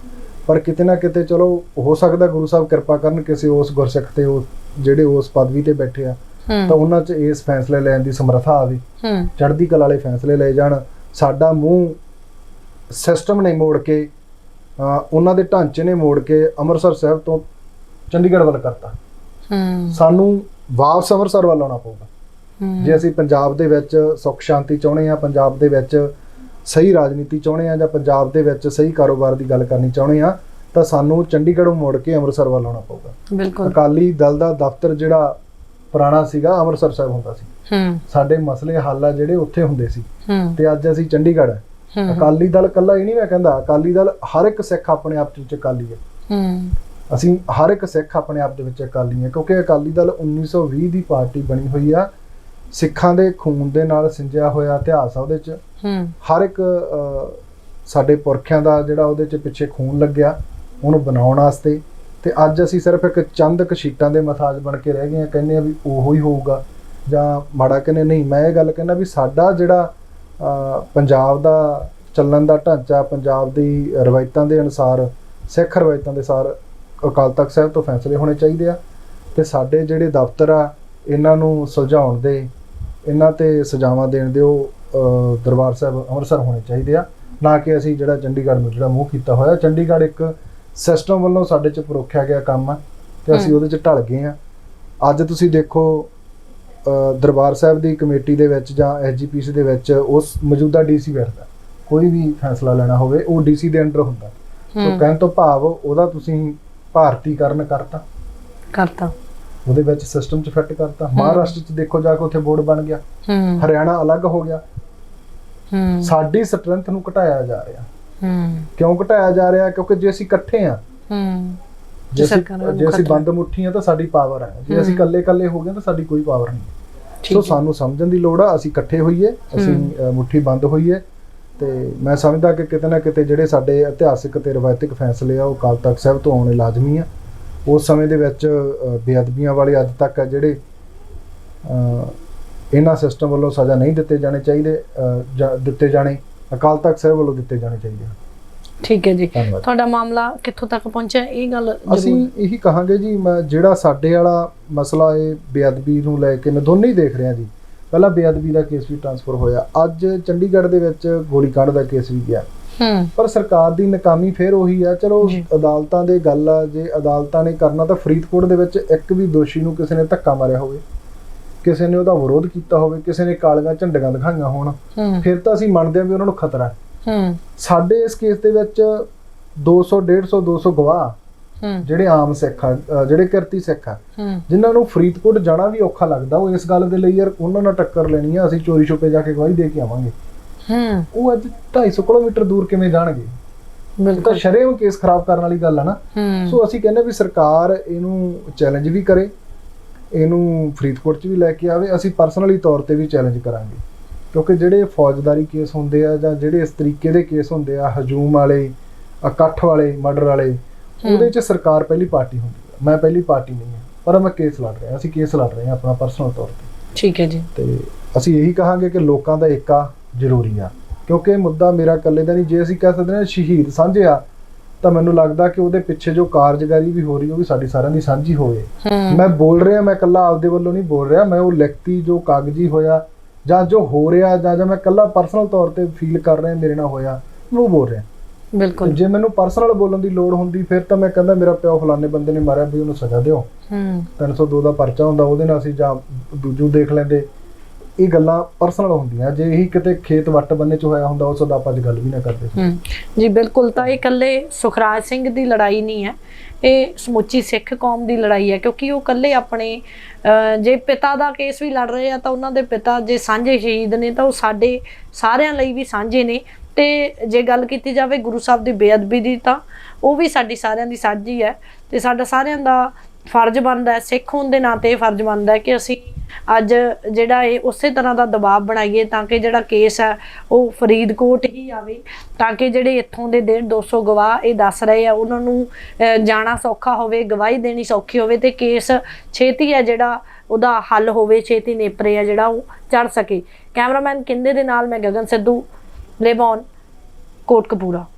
ਪਰ ਕਿਤੇ ਨਾ ਕਿਤੇ ਚਲੋ ਹੋ ਸਕਦਾ ਗੁਰੂ ਸਾਹਿਬ ਕਿਰਪਾ ਕਰਨ ਕਿਸੇ ਉਸ ਗੁਰਸਿੱਖ ਤੇ ਉਹ ਜਿਹੜੇ ਉਸ ਪਦਵੀ ਤੇ ਬੈਠੇ ਆ ਤਾਂ ਉਹਨਾਂ 'ਚ ਇਸ ਫੈਸਲੇ ਲੈਣ ਦੀ ਸਮਰੱਥਾ ਆਵੇ। ਚੜ੍ਹਦੀ ਕਲਾ ਵਾਲੇ ਫੈਸਲੇ ਲਏ ਜਾਣ। ਸਾਡਾ ਮੂੰਹ ਸਿਸਟਮ ਨੇ ਮੋੜ ਕੇ ਉਹਨਾਂ ਦੇ ਢਾਂਚੇ ਨੇ ਮੋੜ ਕੇ ਅੰਮ੍ਰਿਤਸਰ ਸਾਹਿਬ ਤੋਂ ਚੰਡੀਗੜ੍ਹ ਵੱਲ ਕਰਤਾ। ਸਾਨੂੰ ਵਾਪਸ ਅੰਮ੍ਰਿਤਸਰ ਵੱਲ ਆਉਣਾ ਪਊਗਾ। ਜੇ ਅਸੀਂ ਪੰਜਾਬ ਦੇ ਵਿੱਚ ਸੁੱਖ ਸ਼ਾਂਤੀ ਚਾਹੁੰਦੇ ਆ ਪੰਜਾਬ ਦੇ ਵਿੱਚ ਸਹੀ ਰਾਜਨੀਤੀ ਚਾਹੁੰਦੇ ਆ ਜਾਂ ਪੰਜਾਬ ਦੇ ਵਿੱਚ ਸਹੀ ਕਾਰੋਬਾਰ ਦੀ ਗੱਲ ਕਰਨੀ ਚਾਹੁੰਦੇ ਆ ਤਾਂ ਸਾਨੂੰ ਚੰਡੀਗੜ੍ਹੋਂ ਮੋੜ ਕੇ ਅੰਮ੍ਰਿਤਸਰ ਵੱਲ ਆਉਣਾ ਪਊਗਾ। ਬਿਲਕੁਲ। ਅਕਾਲੀ ਦਲ ਦਾ ਦਫ਼ਤਰ ਜਿਹੜਾ ਪੁਰਾਣਾ ਸੀਗਾ ਅੰਮ੍ਰਿਤਸਰ ਸਾਹਿਬ ਹੁੰਦਾ ਸੀ। ਹੂੰ। ਸਾਡੇ ਮਸਲੇ ਹੱਲ ਆ ਜਿਹੜੇ ਉੱਥੇ ਹੁੰਦੇ ਸੀ। ਹੂੰ। ਤੇ ਅੱਜ ਅਸੀਂ ਚੰਡੀਗੜ੍ਹ ਅਕਾਲੀ ਦਲ ਕੱਲਾ ਹੀ ਨਹੀਂ ਮੈਂ ਕਹਿੰਦਾ ਅਕਾਲੀ ਦਲ ਹਰ ਇੱਕ ਸਿੱਖ ਆਪਣੇ ਆਪ ਵਿੱਚ ਅਕਾਲੀ ਹੈ ਹੂੰ। ਅਸੀਂ ਹਰ ਇੱਕ ਸਿੱਖ ਆਪਣੇ ਆਪ ਦੇ ਵਿੱਚ ਅਕਾਲੀ ਹੈ ਕਿਉਂਕਿ ਅਕਾਲੀ ਦਲ 1920 ਦੀ ਪਾਰਟੀ ਬਣੀ ਹੋਈ ਆ। ਸਿੱਖਾਂ ਦੇ ਖੂਨ ਦੇ ਨਾਲ ਸਿੰਜਿਆ ਹੋਇਆ ਇਤਿਹਾਸ ਆ ਉਹਦੇ 'ਚ। ਹੂੰ। ਹਰ ਇੱਕ ਸਾਡੇ ਪੁਰਖਿਆਂ ਦਾ ਜਿਹੜਾ ਉਹਦੇ 'ਚ ਪਿੱਛੇ ਖੂਨ ਲੱਗਿਆ, ਉਹਨੂੰ ਬਣਾਉਣ ਵਾਸਤੇ। ਤੇ ਅੱਜ ਅਸੀਂ ਸਿਰਫ ਇੱਕ ਚੰਦ ਕੁ ਦੇ ਮਸਾਜ ਬਣ ਕੇ ਰਹਿ ਗਏ ਆ ਕਹਿੰਦੇ ਆ ਵੀ ਉਹੋ ਹੀ ਹੋਊਗਾ। ਜਾਂ ਮਾੜਾ ਕਹਿੰਦੇ, ਨਹੀਂ, ਮੈਂ ਇਹ ਗੱਲ ਕਹਿੰਦਾ ਵੀ ਸਾਡਾ ਜਿਹੜਾ ਪੰਜਾਬ ਦਾ ਚੱਲਣ ਦਾ ਢਾਂਚਾ, ਪੰਜਾਬ ਦੀ ਰਵਾਇਤਾਂ ਦੇ ਅਨੁਸਾਰ, ਸਿੱਖ ਰਵਾਇਤਾਂ ਦੇ ਅਨੁਸਾਰ, ਅਕਾਲ ਤਖਤ ਸਾਹਿਬ ਤੋਂ ਫੈਸਲੇ ਹੋਣੇ ਚਾਹੀਦੇ ਆ। ਤੇ ਸਾਡੇ ਜਿਹੜੇ ਦਫ਼ਤਰ ਆ, ਇਹਨਾਂ ਨੂੰ ਸੁਲਝਾਉਣ ਦੇ, ਇਹਨਾਂ ਤੇ ਸਜ਼ਾਵਾਂ ਦੇਣ ਦੇ ਉਹ ਦਰਬਾਰ ਸਾਹਿਬ ਅੰਮ੍ਰਿਤਸਰ ਹੋਣੇ ਚਾਹੀਦੇ ਆ ਨਾ ਕਿ ਅਸੀਂ ਜਿਹੜਾ ਚੰਡੀਗੜ੍ਹ ਨੂੰ ਜਿਹੜਾ ਮੂੰਹ ਕੀਤਾ ਹੋਇਆ। ਚੰਡੀਗੜ੍ਹ ਇੱਕ ਸਿਸਟਮ ਵੱਲੋਂ ਸਾਡੇ ਚ ਪਰੋਖਿਆ ਗਿਆ ਕੰਮ ਆ ਤੇ ਅਸੀਂ। ਉਹਦੇ ਚ ਢਲ ਗਏ ਆ। ਅੱਜ ਤੁਸੀਂ ਦੇਖੋ ਦਰਬਾਰ ਸਾਹਿਬ ਦੀ ਕਮੇਟੀ ਦੇ ਵਿੱਚ ਜਾਂ ਐਸਜੀਪੀਸੀ ਦੇ ਵਿੱਚ ਉਸ ਮੌਜੂਦਾ ਡੀਸੀ ਬੈਠਦਾ ਕੋਈ ਵੀ ਫੈਸਲਾ ਲੈਣਾ ਹੋਵੇ ਉਹ ਡੀਸੀ ਦੇ ਅੰਡਰ ਹੁੰਦਾ। ਸੋ ਕਹਿਣ ਤੋਂ ਭਾਵ ਉਹਦਾ ਤੁਸੀਂ ਭਾਰਤੀਕਰਨ ਕਰਤਾ। ਕਰਤਾ। ਉਹਦੇ ਵਿੱਚ ਸਿਸਟਮ 'ਚ ਫਿੱਟ ਕਰਤਾ। ਮਹਾਰਾਸ਼ਟਰ 'ਚ ਦੇਖੋ ਜਾ ਕੇ ਉੱਥੇ ਬੋਰਡ ਬਣ ਗਿਆ। ਹਰਿਆਣਾ ਅਲੱਗ ਹੋ ਗਿਆ। ਸਾਡੀ ਸਟਰੈਂਥ ਨੂੰ ਘਟਾਇਆ ਜਾ ਰਿਹਾ। ਕਿਉਂ ਘਟਾਇਆ ਜਾ ਰਿਹਾ? ਕਿਉਂਕਿ ਜੇ ਅਸੀਂ ਇਕੱਠੇ ਆ ਹੂੰ। ਜੇ ਅਸੀਂ। ਬੰਦ ਮੁੱਠੀ ਆ ਤਾਂ ਸਾਡੀ ਪਾਵਰ ਹੈ। ਜੇ ਅਸੀਂ। ਇਕੱਲੇ ਇਕੱਲੇ ਹੋ ਗਏ ਤਾਂ ਸਾਡੀ ਕੋਈ ਪਾਵਰ ਨਹੀਂ। ਸੋ। ਸਾਨੂੰ ਸਮਝਣ ਦੀ ਲੋੜ ਆ ਅਸੀਂ ਇਕੱਠੇ ਹੋਈਏ ਅਸੀਂ ਮੁੱਠੀ ਬੰਦ ਹੋਈਏ। ਤੇ ਮੈਂ ਸਮਝਦਾ ਕਿ ਕਿਤੇ ਨਾ ਕਿਤੇ ਜਿਹੜੇ ਸਾਡੇ ਇਤਿਹਾਸਿਕ ਤੇ ਰਵਾਇਤਿਕ ਫੈਸਲੇ ਆ ਉਹ ਅਕਾਲ ਤਖਤ ਸਾਹਿਬ ਤੋਂ ਆਉਣੇ ਲਾਜ਼ਮੀ ਆ। ਉਸ ਸਮੇਂ ਦੇ ਵਿੱਚ ਬੇਅਦਬੀਆਂ ਵਾਲੇ ਅੱਜ ਤੱਕ ਆ ਜਿਹੜੇ ਇਹਨਾਂ ਸਿਸਟਮ ਵੱਲੋਂ ਸਜ਼ਾ ਨਹੀਂ ਦਿੱਤੇ ਜਾਣੇ ਚਾਹੀਦੇ ਦਿੱਤੇ ਜਾਣੇ ਅਕਾਲ ਤਖਤ ਸਾਹਿਬ ਵੱਲੋਂ ਦਿੱਤੇ ਜਾਣੇ ਚਾਹੀਦੇ ਹਨ। ਠੀਕ ਹੈ ਜੀ। ਤੁਹਾਡਾ ਮਾਮਲਾ ਕਿੱਥੋਂ ਤੱਕ ਪਹੁੰਚਿਆ? ਇਹ ਗੱਲ ਅਸੀਂ ਇਹੀ ਕਹਾਂਗੇ ਜੀ ਮੈਂ ਜਿਹੜਾ ਸਾਡੇ ਵਾਲਾ ਮਸਲਾ ਇਹ ਬੇਅਦਬੀ ਨੂੰ ਲੈ ਕੇ ਮੈਂ ਦੋਨੇ ਹੀ ਦੇਖ ਰਿਹਾ ਜੀ। ਪਹਿਲਾਂ ਬੇਅਦਬੀ ਦਾ ਕੇਸ ਵੀ ਟ੍ਰਾਂਸਫਰ ਹੋਇਆ। ਅੱਜ ਚੰਡੀਗੜ੍ਹ ਦੇ ਵਿੱਚ ਗੋਲੀकांड ਦਾ ਕੇਸ ਵੀ ਗਿਆ। ਹੂੰ ਪਰ ਸਰਕਾਰ ਦੀ ਨਾਕਾਮੀ ਫੇਰ ਉਹੀ ਆ ਚਲੋ। ਅਦਾਲਤਾਂ ਦੇ ਗੱਲ ਆ ਜੇ ਅਦਾਲਤਾਂ ਨੇ ਕਰਨਾ ਤਾਂ ਫਰੀਦਕੋਟ ਦੇ ਵਿੱਚ ਇੱਕ ਵੀ ਦੋਸ਼ੀ ਨੂੰ ਕਿਸੇ ਨੇ ਧੱਕਾ ਮਾਰਿਆ ਹੋਵੇ ਕਿਸੇ ਨੇ ਉਹਦਾ ਵਿਰੋਧ ਕੀਤਾ ਹੋਵੇ ਕਿਸੇ ਨੇ ਕਾਲੀਆਂ ਝੰਡੀਆਂ ਦਿਖਾਈਆਂ ਹੋਣ ਫਿਰ ਤਾਂ ਅਸੀਂ ਮੰਨਦੇ ਹਾਂ ਵੀ ਉਹਨਾਂ ਨੂੰ ਖਤਰਾ ਹੈ। ਸਾਡੇ ਇਸ ਕੇਸ ਦੇ ਵਿੱਚ 200 150 200 ਗਵਾਹ ਜਿਹੜੇ ਆਮ ਸਿੱਖ ਆ ਜਿਹੜੇ ਕਿਰਤੀ ਸਿੱਖ ਆ। ਜਿਨ੍ਹਾਂ ਨੂੰ ਫਰੀਦਕੋਟ ਜਾਣਾ ਵੀ ਔਖਾ ਲੱਗਦਾ ਉਹ ਇਸ ਗੱਲ ਦੇ ਲਈ ਯਾਰ ਉਹਨਾਂ ਨਾਲ ਟੱਕਰ ਲੈਣੀ ਆ ਅਸੀਂ ਚੋਰੀ ਛੁਪੇ ਜਾ ਕੇ ਗਵਾਹੀ ਦੇ ਕੇ ਆਵਾਂਗੇ। ਹੂੰ। ਉਹ ਅੱਜ 250 ਕਿਲੋਮੀਟਰ ਦੂਰ ਕਿਵੇਂ ਜਾਣਗੇ? ਬਿਲਕੁਲ। ਸ਼ਰੇਆਮ ਕੇਸ ਖਰਾਬ ਕਰਨ ਵਾਲੀ ਗੱਲ ਆ ਨਾ। ਸੋ ਅਸੀਂ ਕਹਿੰਦੇ ਵੀ ਸਰਕਾਰ ਇਹਨੂੰ ਚੈਲੰਜ ਵੀ ਕਰੇ ਇਹਨੂੰ ਫਰੀਦਕੋਟ 'ਚ ਵੀ ਲੈ ਕੇ ਆਵੇ ਅਸੀਂ ਪਰਸਨਲੀ ਤੌਰ ਤੇ ਵੀ ਚੈਲੰਜ ਕਰਾਂਗੇ। ਕਿਉਂਕਿ ਜਿਹੜੇ ਫੌਜਦਾਰੀ ਕੇਸ ਹੁੰਦੇ ਆ ਜਾਂ ਜਿਹੜੇ ਇਸ ਤਰੀਕੇ ਦੇ ਕੇਸ ਹੁੰਦੇ ਆ ਹਜੂਮ ਵਾਲੇ ਇਕੱਠ ਵਾਲੇ ਮਰਡਰ ਵਾਲੇ ਉਹਦੇ 'ਚ ਸਰਕਾਰ ਪਹਿਲੀ ਪਾਰਟੀ ਹੁੰਦੀ ਆ। ਮੈਂ ਪਹਿਲੀ ਪਾਰਟੀ ਨਹੀਂ ਹਾਂ ਪਰ ਮੈਂ ਕੇਸ ਲੜ ਰਿਹਾ ਅਸੀਂ ਕੇਸ ਲੜ ਰਹੇ ਹਾਂ ਆਪਣਾ ਪਰਸਨਲ ਤੌਰ ਤੇ। ਠੀਕ ਹੈ ਜੀ। ਤੇ ਅਸੀਂ ਇਹੀ ਕਹਾਂਗੇ ਕਿ ਲੋਕਾਂ ਦਾ ਏਕਾ ਜ਼ਰੂਰੀ ਆ। ਕਿਉਂਕਿ ਇਹ ਮੁੱਦਾ ਮੇਰਾ ਇਕੱਲੇ ਦਾ ਨਹੀਂ ਜੇ ਅਸੀਂ ਕਹਿ ਸਕਦੇ ਹਾਂ ਸ਼ਹੀਦ ਸਾਂਝੇ ਆ ਤਾਂ ਮੈਨੂੰ ਲੱਗਦਾ ਕਿ ਉਹਦੇ ਪਿੱਛੇ ਜੋ ਕਾਰਜਕਾਰੀ ਵੀ ਹੋ ਰਹੀ ਉਹ ਵੀ ਸਾਡੀ ਸਾਰਿਆਂ ਦੀ ਸਾਂਝੀ ਹੋਵੇ। ਮੈਂ ਬੋਲ ਰਿਹਾ ਮੈਂ ਇਕੱਲਾ ਆਪਦੇ ਵੱਲੋਂ ਨਹੀਂ ਬੋਲ ਰਿਹਾ ਮੈਂ ਉਹ ਲਿਖਤੀ ਜੋ ਕਾਗਜ਼ੀ ਹੋਇਆ ਜਾਂ ਜੋ ਹੋ ਰਿਹਾ ਜਾਂ ਜਾਂ ਮੈਂ ਇਕੱਲਾ ਪਰਸਨਲ ਤੌਰ ਤੇ ਫੀਲ ਕਰ ਰਿਹਾ ਮੇਰੇ ਨਾਲ ਹੋਇਆ ਉਹ ਬੋਲ ਰਿਹਾ। ਬਿਲਕੁਲ। ਜੇ ਮੈਨੂੰ ਪਰਸਨਲ ਬੋਲਣ ਦੀ ਲੋੜ ਹੁੰਦੀ ਫਿਰ ਤਾਂ ਮੈਂ ਕਹਿੰਦਾ ਮੇਰਾ ਪਿਓ ਫਲਾਣੇ ਬੰਦੇ ਨੇ ਮਾਰਿਆ ਵੀ ਉਹਨੂੰ ਸਜ਼ਾ ਦਿਓ। ਹੂੰ। 302 ਦਾ ਪਰਚਾ ਹੁੰਦਾ ਉਹਦੇ ਨਾਲ ਅਸੀਂ ਜਾਂ ਦੂਜੂ ਦੇਖ ਲੈਂਦੇ। ਇਹ ਗੱਲਾਂ ਪਰਸਨਲ ਹੁੰਦੀਆਂ। ਜੇ ਇਹੀ ਕਿਤੇ ਖੇਤ ਵੱਟ ਬੰਨੇ ਚ ਹੋਇਆ ਹੁੰਦਾ, ਉਸ ਦਾ ਆਪਾਂ ਅੱਜ ਗੱਲ ਵੀ ਨਾ ਕਰਦੇ। ਹੂੰ। ਜੀ, ਬਿਲਕੁਲ ਤਾਂ ਇਹ ਇਕੱਲੇ ਸੁਖਰਾਜ ਸਿੰਘ ਦੀ ਲੜਾਈ ਨਹੀਂ ਹੈ। ਇਹ ਸਮੁੱਚੀ ਸਿੱਖ ਕੌਮ ਦੀ ਲੜਾਈ ਹੈ, ਕਿਉਂਕਿ ਉਹ ਇਕੱਲੇ ਆਪਣੇ ਜੇ ਪਿਤਾ ਦਾ ਕੇਸ ਵੀ ਲੜ ਰਹੇ ਆ, ਤਾਂ ਉਹਨਾਂ ਦੇ ਪਿਤਾ ਜੇ ਸਾਂਝੇ ਸ਼ਹੀਦ ਨੇ, ਤਾਂ ਉਹ ਸਾਡੇ ਸਾਰਿਆਂ ਲਈ ਵੀ ਸਾਂਝੇ ਨੇ। ਤੇ ਜੇ ਗੱਲ ਕੀਤੀ ਜਾਵੇ ਗੁਰੂ ਸਾਹਿਬ ਦੀ ਬੇਅਦਬੀ ਦੀ, ਤਾਂ ਉਹ ਵੀ ਸਾਡੀ ਸਾਰਿਆਂ ਦੀ ਸਾਂਝੀ ਹੈ। ਤੇ ਸਾਡਾ ਸਾਰਿਆਂ ਦਾ ਫਰਜ਼ ਬਣਦਾ ਹੈ, ਸਿੱਖ ਹੋਣ ਦੇ ਨਾਤੇ ਇਹ ਫਰਜ਼ ਬਣਦਾ ਹੈ ਕਿ ਅਸੀਂ ਅੱਜ ਜਿਹੜਾ ਇਹ ਉਸੇ ਤਰ੍ਹਾਂ ਦਾ ਦਬਾਅ ਬਣਾਈਏ ਤਾਂ ਕਿ ਜਿਹੜਾ ਕੇਸ ਹੈ ਉਹ ਫਰੀਦਕੋਟ ਹੀ ਆਵੇ, ਤਾਂ ਕਿ ਜਿਹੜੇ ਇੱਥੋਂ ਦੇ 1.5 200 ਗਵਾਹ ਇਹ ਦੱਸ ਰਹੇ ਆ, ਉਹਨਾਂ ਨੂੰ ਜਾਣਾ ਸੌਖਾ ਹੋਵੇ, ਗਵਾਹੀ ਦੇਣੀ ਸੌਖੀ ਹੋਵੇ ਤੇ ਕੇਸ ਛੇਤੀ ਹੈ ਜਿਹੜਾ ਉਹਦਾ ਹੱਲ ਹੋਵੇ, ਛੇਤੀ ਨੇਪਰੇ ਆ ਜਿਹੜਾ ਉਹ ਚੜ ਸਕੇ। ਕੈਮਰਾਮੈਨ ਕਿੰਦੇ ਦੇ ਨਾਲ ਮੈਂ ਗਗਨ ਸਿੱਧੂ ਲੇਬੌਨ ਕੋਟਕਪੂਰਾ।